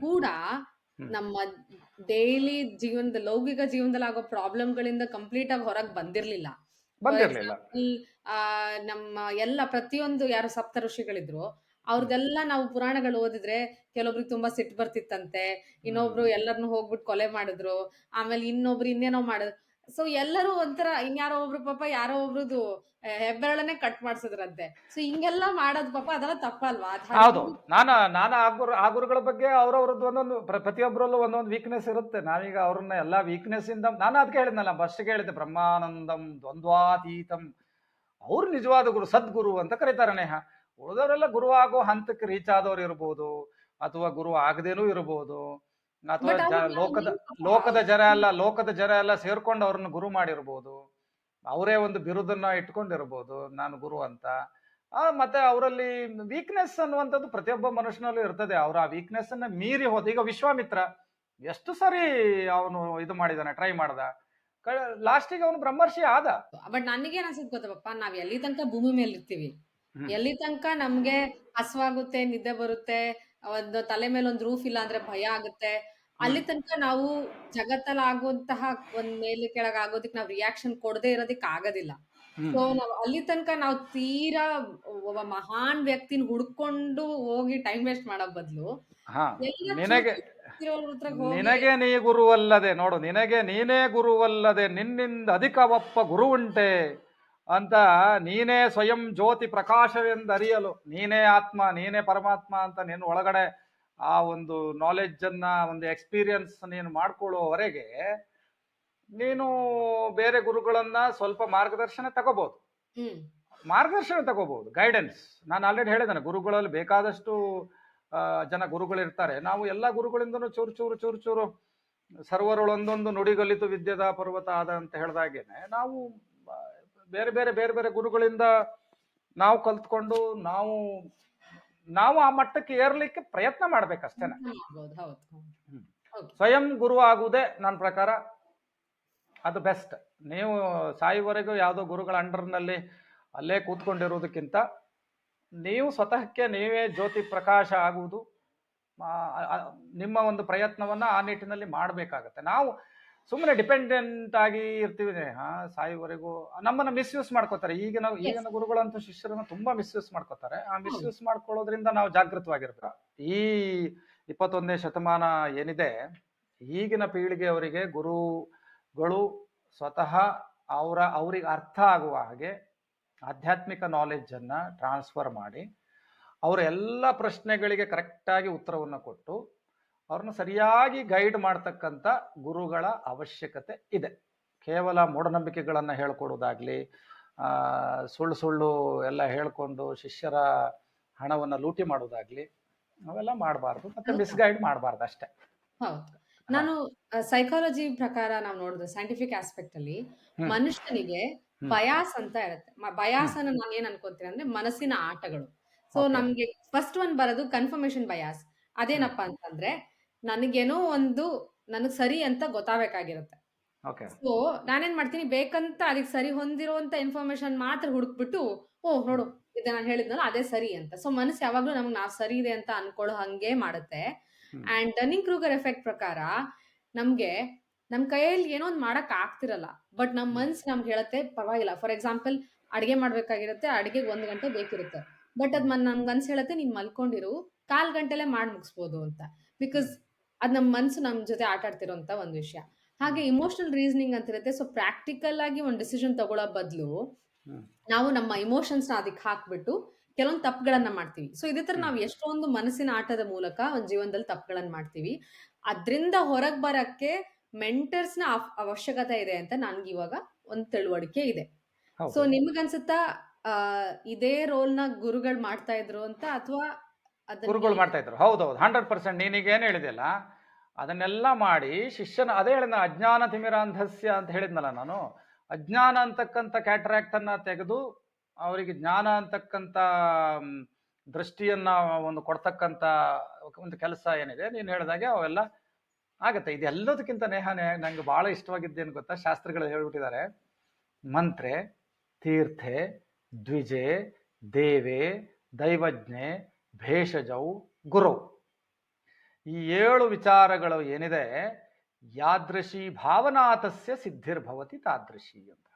Speaker 1: ಕೂಡ
Speaker 2: ಹ್ಮ್.
Speaker 1: ನಮ್ಮ ಡೈಲಿ ಜೀವನದ ಲೌಕಿಕ ಜೀವನದಲ್ಲಿ ಆಗೋ ಪ್ರಾಬ್ಲಮ್ಗಳಿಂದ ಕಂಪ್ಲೀಟ್ ಆಗಿ ಹೊರಗೆ ಬಂದಿರ್ಲಿಲ್ಲ. ನಮ್ಮ ಎಲ್ಲ ಪ್ರತಿಯೊಂದು ಯಾರು ಸಪ್ತ ಋಷಿಗಳಿದ್ರು ಅವ್ರದೆಲ್ಲ ನಾವು ಪುರಾಣಗಳು ಓದಿದ್ರೆ ಕೆಲವೊಬ್ರಿಗೆ ತುಂಬಾ ಸಿಟ್ಟು ಬರ್ತಿತ್ತಂತೆ. ಇನ್ನೊಬ್ರು ಎಲ್ಲರನ್ನು ಹೋಗ್ಬಿಟ್ಟು ಕೊಲೆ ಮಾಡಿದ್ರು. ಆಮೇಲೆ ಇನ್ನೊಬ್ರು ಇನ್ನೇನೋ ಮಾಡಿದ್ರು ಸೊ ಎಲ್ಲರೂ ಒಂಥರ ಇನ್ಯಾರೋ ಒಬ್ರು ಪಾಪ ಯಾರೋ ಒಬ್ರದು ಆ, ಹೆಬ್ಬೆರಳನ್ನೇ ಕಟ್ ಮಾಡ್ಸಿದ್ರಂತೆ. ಸೊ ಹಿಂಗೆಲ್ಲ ಮಾಡೋದು ಪಾಪ ಅದೆಲ್ಲ ತಪ್ಪಲ್ವಾ? ಅದ್ ಹಾಗೆ
Speaker 2: ಹೌದು ನಾನು ನಾನು ಆ ಗುರು ಆ ಗುರುಗಳ ಬಗ್ಗೆ ಅವ್ರವ್ರದ್ದು ಒಂದೊಂದು ಪ್ರ- ಪ್ರತಿಯೊಬ್ಬರಲ್ಲೂ ಒಂದೊಂದು ವೀಕ್ನೆಸ್ ಇರುತ್ತೆ. ನಾವೀಗ ಅವ್ರನ್ನ ಎಲ್ಲ ವೀಕ್ನೆಸ್ ಇಂದ ನಾನು ಅದಕ್ಕೆ ಹೇಳಿದ್ನಲ್ಲ ಫಸ್ಟ್ಗೆ ಹೇಳಿದ್ದೆ ಬ್ರಹ್ಮಾನಂದಂ ದ್ವಂದ್ವಾತೀತಂ. ಅವ್ರು ನಿಜವಾದ ಗುರು ಸದ್ಗುರು ಅಂತ ಕರೀತಾರೆ ನೇಹ. ಉಳಿದವರೆಲ್ಲ ಗುರು ಆಗೋ ಹಂತಕ್ಕೆ ರೀಚ್ ಆದವ್ರು ಇರ್ಬೋದು ಅಥವಾ ಗುರು ಆಗದೇನೂ ಇರ್ಬೋದು. ಅಥವಾ
Speaker 1: But
Speaker 2: ಜ
Speaker 1: ಅವ್ರು
Speaker 2: ಲೋಕದ ಲೋಕದ ಜರ ಎಲ್ಲ ಲೋಕದ ಜನ ಎಲ್ಲ ಸೇರ್ಕೊಂಡು ಅವ್ರನ್ನ ಗುರು ಮಾಡಿರ್ಬೋದು. ಅವರೇ ಒಂದು ಬಿರುದನ್ನ ಇಟ್ಕೊಂಡಿರ್ಬೋದು ನಾನು ಗುರು ಅಂತ. ಆ ಮತ್ತೆ ಅವರಲ್ಲಿ ವೀಕ್ನೆಸ್ ಅನ್ನುವಂಥದ್ದು ಪ್ರತಿಯೊಬ್ಬ ಮನುಷ್ಯನಲ್ಲೂ ಇರ್ತದೆ. ಅವ್ರ ಆ ವೀಕ್ನೆಸ್ ಅನ್ನ ಮೀರಿ ಹೋದ ಈಗ ವಿಶ್ವಾಮಿತ್ರ ಎಷ್ಟು ಸರಿ ಅವನು ಇದು ಮಾಡಿದಾನೆ ಟ್ರೈ ಮಾಡ್ದ. ಲಾಸ್ಟಿಗೆ ಅವನು ಬ್ರಹ್ಮರ್ಷಿ ಆದ.
Speaker 1: ಬಟ್ ನನಗೇನ್ ಅನ್ಸುತ್ತೆ ಗೊತ್ತಪ್ಪ ನಾವ್ ಎಲ್ಲಿ ತನಕ ಭೂಮಿ ಮೇಲೆ ಇರ್ತೀವಿ
Speaker 2: ಹ್ಮ್.
Speaker 1: ಎಲ್ಲಿ ತನಕ ನಮ್ಗೆ ಹಸ್ವಾಗುತ್ತೆ ನಿದ್ದೆ ಬರುತ್ತೆ ಒಂದು ತಲೆ ಮೇಲೆ ಒಂದು ರೂಫ್ ಇಲ್ಲ ಅಂದ್ರೆ ಭಯ ಆಗುತ್ತೆ. ಅಲ್ಲಿ ತನಕ ನಾವು ಜಗತ್ತಲ್ಲಿ ಆಗುವಂತಹ ಒಂದ್ ಮೇಲೆ ಕೆಳಗೆ ಆಗೋದಕ್ಕೆ ನಾವು ರಿಯಾಕ್ಷನ್ ಕೊಡದೆ ಇರೋದಕ್ಕೆ ಆಗೋದಿಲ್ಲ. ಸೊ ನಾವು ಅಲ್ಲಿ ತನಕ ನಾವು ತೀರಾ ಒಬ್ಬ ಮಹಾನ್ ವ್ಯಕ್ತಿನ ಹುಡ್ಕೊಂಡು ಹೋಗಿ ಟೈಮ್ ವೇಸ್ಟ್ ಮಾಡೋ ಬದಲು
Speaker 2: ನಿನಗೆ ನಿನಗೆ ನೀ ಗುರುವಲ್ಲದೆ ನೋಡು ನಿನಗೆ ನೀನೇ ಗುರುವಲ್ಲದೆ ನಿನ್ನಿಂದ ಅಧಿಕ ಒಪ್ಪ ಗುರು ಉಂಟೆ. ಅಂತ ನೀನೇ ಸ್ವಯಂ ಜ್ಯೋತಿ ಪ್ರಕಾಶವೆಂದರಿಯಲು ನೀನೇ ಆತ್ಮ ನೀನೇ ಪರಮಾತ್ಮ ಅಂತ ನೀನು ಒಳಗಡೆ ಆ ಒಂದು ನಾಲೆಡ್ಜ್ ಅನ್ನ ಒಂದು ಎಕ್ಸ್ಪೀರಿಯನ್ಸ್ ನೀನು ಮಾಡ್ಕೊಳ್ಳೋವರೆಗೆ ನೀನು ಬೇರೆ ಗುರುಗಳನ್ನ ಸ್ವಲ್ಪ ಮಾರ್ಗದರ್ಶನ ತಗೋಬಹುದು ಮಾರ್ಗದರ್ಶನ ತಗೋಬಹುದು ಗೈಡೆನ್ಸ್ ನಾನು ಆಲ್ರೆಡಿ ಹೇಳಿದ್ದೇನೆ ಗುರುಗಳಲ್ಲಿ ಬೇಕಾದಷ್ಟು ಜನ ಗುರುಗಳಿರ್ತಾರೆ. ನಾವು ಎಲ್ಲ ಗುರುಗಳಿಂದ ಚೂರು ಚೂರು ಚೂರು ಚೂರು ಸರ್ವರೊಳೊಂದೊಂದು ನುಡಿಗಲಿತು ವಿದ್ಯದ ಪರ್ವತ ಆದ ಅಂತ ಹೇಳ್ದಾಗೇನೆ ನಾವು ಬೇರೆ ಬೇರೆ ಬೇರೆ ಬೇರೆ ಗುರುಗಳಿಂದ ನಾವು ಕಲ್ತ್ಕೊಂಡು ನಾವು ನಾವು ಆ ಮಟ್ಟಕ್ಕೆ ಏರ್ಲಿಕ್ಕೆ ಪ್ರಯತ್ನ ಮಾಡ್ಬೇಕಷ್ಟೇನೆ ಸ್ವಯಂ ಗುರು ಆಗುವುದೇ ನನ್ನ ಪ್ರಕಾರ ಅದು ಬೆಸ್ಟ್ ನೀವು ಸಾಯುವರೆಗೂ ಯಾವುದೋ ಗುರುಗಳ ಅಂಡರ್ನಲ್ಲಿ ಅಲ್ಲೇ ಕೂತ್ಕೊಂಡಿರೋದಕ್ಕಿಂತ ನೀವು ಸ್ವತಃಕ್ಕೆ ನೀವೇ ಜ್ಯೋತಿ ಪ್ರಕಾಶ ಆಗುವುದು ನಿಮ್ಮ ಒಂದು ಪ್ರಯತ್ನವನ್ನ ಆ ನಿಟ್ಟಿನಲ್ಲಿ ಮಾಡಬೇಕಾಗತ್ತೆ. ನಾವು ಸುಮ್ಮನೆ ಡಿಪೆಂಡೆಂಟ್ ಆಗಿ ಇರ್ತೀವಿ ಹಾ ಸಾಯುವವರೆಗೂ. ನಮ್ಮನ್ನ ಮಿಸ್ಯೂಸ್ ಮಾಡ್ಕೋತಾರೆ. ಈಗಿನ ಈಗಿನ ಗುರುಗಳಂತೂ ಶಿಷ್ಯರನ್ನ ತುಂಬಾ ಮಿಸ್ಯೂಸ್ ಮಾಡ್ಕೋತಾರೆ. ಆ ಮಿಸ್ಯೂಸ್ ಮಾಡ್ಕೊಳ್ಳೋದ್ರಿಂದ ನಾವು ಜಾಗೃತವಾಗಿರ್ಬೇಕು. ಈ ಇಪ್ಪತ್ತೊಂದನೇ ಶತಮಾನ ಏನಿದೆ ಈಗಿನ ಪೀಳಿಗೆಯವರಿಗೆ ಗುರುಗಳು ಸ್ವತಃ ಅವರ ಅವ್ರಿಗೆ ಅರ್ಥ ಆಗುವ ಹಾಗೆ ಆಧ್ಯಾತ್ಮಿಕ ನಾಲೆಡ್ಜನ್ನ ಟ್ರಾನ್ಸ್ಫರ್ ಮಾಡಿ ಅವರ ಎಲ್ಲ ಪ್ರಶ್ನೆಗಳಿಗೆ ಕರೆಕ್ಟಾಗಿ ಉತ್ತರವನ್ನು ಕೊಟ್ಟು ಅವ್ರನ್ನ ಸರಿಯಾಗಿ ಗೈಡ್ ಮಾಡ್ತಕ್ಕಂಥ ಗುರುಗಳ ಅವಶ್ಯಕತೆ ಇದೆ. ಕೇವಲ ಮೂಢನಂಬಿಕೆಗಳನ್ನು ಹೇಳ್ಕೊಡೋದಾಗ್ಲಿ ಆ, ಸುಳ್ಳು ಸುಳ್ಳು ಎಲ್ಲ ಹೇಳ್ಕೊಂಡು ಶಿಷ್ಯರ ಹಣವನ್ನು ಲೂಟಿ ಮಾಡೋದಾಗ್ಲಿ ಅವೆಲ್ಲ ಮಾಡಬಾರ್ದು ಮತ್ತೆ ಮಿಸ್ಗೈಡ್ ಮಾಡಬಾರ್ದು ಅಷ್ಟೇ.
Speaker 1: ಹೌದು. ನಾನು ಸೈಕಾಲಜಿ ಪ್ರಕಾರ ನಾವು ನೋಡಿದ್ರೆ ಸೈಂಟಿಫಿಕ್ ಆಸ್ಪೆಕ್ಟ್ ಅಲ್ಲಿ ಮನುಷ್ಯನಿಗೆ. ಬಯಾಸ್ ಅಂತ ಇರುತ್ತೆ. ಬಯಾಸ್ ಅನ್ನ ನಾನು ಏನ್ ಅನ್ಕೋತೀನಿ ಅಂದ್ರೆ ಮನಸ್ಸಿನ ಆಟಗಳು. ಸೊ ನಮ್ಗೆ ಫಸ್ಟ್ ಒನ್ ಬರೋದು ಕನ್ಫರ್ಮೇಶನ್ ಬಯಾಸ್ ಅದೇನಪ್ಪ ಅಂತಂದ್ರೆ ನನಗೇನೋ ಒಂದು ನನಗ್ ಸರಿ ಅಂತ ಗೊತ್ತಾಗಬೇಕಾಗಿರುತ್ತೆ.
Speaker 2: ಓಕೆ
Speaker 1: ಸೊ ನಾನೇನ್ ಮಾಡ್ತೀನಿ ಬೇಕಂತ ಅದಕ್ಕೆ ಸರಿ ಹೊಂದಿರುವಂತ ಇನ್ಫಾರ್ಮೇಶನ್ ಮಾತ್ರ ಹುಡುಕ್ಬಿಟ್ಟು ಓ ನೋಡು ಇದು ನಾನು ಹೇಳಿದ್ನಲ್ಲ ಅದೇ ಸರಿ ಅಂತ. ಸೊ ಮನಸ್ಸು ಯಾವಾಗ್ಲೂ ನಮ್ಗೆ ನಾವ್ ಸರಿ ಇದೆ ಅಂತ ಅನ್ಕೊಳ್ಳೋ ಹಂಗೆ ಮಾಡುತ್ತೆ. ಅಂಡ್ ಡನ್ನಿಂಗ್ ಕ್ರೂಗರ್ ಎಫೆಕ್ಟ್ ಪ್ರಕಾರ ನಮ್ಗೆ ನಮ್ ಕೈಯಲ್ಲಿ ಏನೋ ಒಂದ್ ಮಾಡಕ್ ಆಗ್ತಿರಲ್ಲ ಬಟ್ ನಮ್ ಮನ್ಸ್ ನಮ್ಗೆ ಹೇಳುತ್ತೆ ಪರವಾಗಿಲ್ಲ. ಫಾರ್ ಎಕ್ಸಾಂಪಲ್ ಅಡಿಗೆ ಮಾಡ್ಬೇಕಾಗಿರುತ್ತೆ ಅಡಿಗೆಗೆ ಒಂದ್ ಗಂಟೆ ಬೇಕಿರುತ್ತೆ. ಬಟ್ ಅದ್ ಮನ್ ನಮ್ ಮನ್ಸ್ ಹೇಳುತ್ತೆ ನೀನ್ ಮಲ್ಕೊಂಡಿರು ಕಾಲ್ ಗಂಟೆಲೆ ಮಾಡಿ ಮುಗಿಸ್ಬೋದು ಅಂತ. ಬಿಕಾಸ್ ಅದ್ ನಮ್ಮ ಮನಸ್ಸು ನಮ್ಮ ಜೊತೆ ಆಟ ಆಡ್ತಿರೋಂಥ ಒಂದು ವಿಷಯ. ಹಾಗೆ ಇಮೋಷನಲ್ ರೀಸನಿಂಗ್ ಅಂತ ಇರುತ್ತೆ ಸೊ ಪ್ರಾಕ್ಟಿಕಲ್ ಆಗಿ ಒಂದು ಡಿಸಿಷನ್ ತಗೊಳ್ಳೋ ಬದಲು ನಾವು ನಮ್ಮ ಇಮೋಷನ್ಸ್ನ ಅದಕ್ಕೆ ಹಾಕ್ಬಿಟ್ಟು ಕೆಲವೊಂದು ತಪ್ಪುಗಳನ್ನ ಮಾಡ್ತೀವಿ. ಸೊ ಇದೇ ತರ. ನಾವು ಎಷ್ಟೊಂದು ಮನಸ್ಸಿನ ಆಟದ ಮೂಲಕ ಒಂದು ಜೀವನದಲ್ಲಿ ತಪ್ಪುಗಳನ್ನ ಮಾಡ್ತೀವಿ. ಅದ್ರಿಂದ ಹೊರಗ್ ಬರಕ್ಕೆ ಮೆಂಟರ್ಸ್ನ ಅವಶ್ಯಕತೆ ಇದೆ ಅಂತ ನನ್ಗೆ ಇವಾಗ ಒಂದ್ ತಿಳುವಳಿಕೆ ಇದೆ. ಸೊ ನಿಮ್ಗನ್ಸುತ್ತಾ ಆ, ಇದೇ ರೋಲ್ನ ಗುರುಗಳು ಮಾಡ್ತಾ ಇದ್ರು ಅಂತ ಅಥವಾ
Speaker 2: ಗುರುಗಳು ಮಾಡ್ತಾ ಇದ್ರು. ಹೌದೌದು ಹಂಡ್ರೆಡ್ ಪರ್ಸೆಂಟ್ ನೀನೀಗ ಏನು ಹೇಳಿದೆಯಲ್ಲ ಅದನ್ನೆಲ್ಲ ಮಾಡಿ ಶಿಷ್ಯನ ಅದೇ ಹೇಳಿದ ಅಜ್ಞಾನ ತಿಮಿರಾಂಧಸ್ಯ ಅಂತ ಹೇಳಿದ್ನಲ್ಲ ನಾನು. ಅಜ್ಞಾನ ಅಂತಕ್ಕಂಥ ಕ್ಯಾಟ್ರಾಕ್ಟ್ ಅನ್ನ ತೆಗೆದು ಅವರಿಗೆ ಜ್ಞಾನ ಅಂತಕ್ಕಂಥ ದೃಷ್ಟಿಯನ್ನು ಒಂದು ಕೊಡ್ತಕ್ಕಂಥ ಒಂದು ಕೆಲಸ ಏನಿದೆ ನೀನು ಹೇಳಿದಾಗೆ ಅವೆಲ್ಲ ಆಗತ್ತೆ. ಇದೆಲ್ಲದಕ್ಕಿಂತ ನೇಹ ನನಗೆ ನಂಗೆ ಬಹಳ ಇಷ್ಟವಾಗಿದ್ದೇನು ಗೊತ್ತಾ? ಶಾಸ್ತ್ರಿಗಳು ಹೇಳ್ಬಿಟ್ಟಿದ್ದಾರೆ. ಮಂತ್ರೆ ತೀರ್ಥೆ ದ್ವಿಜೆ ದೇವೆ ದೈವಜ್ಞೆ ಭೇಷಜವು ಗುರು. ಈ ಏಳು ವಿಚಾರಗಳು ಏನಿದೆ? ಯಾದೃಶಿ ಭಾವನಾಥಸ್ಯ ಸಿದ್ಧಿರ್ಭವತಿ ತಾದೃಶಿ ಅಂತ.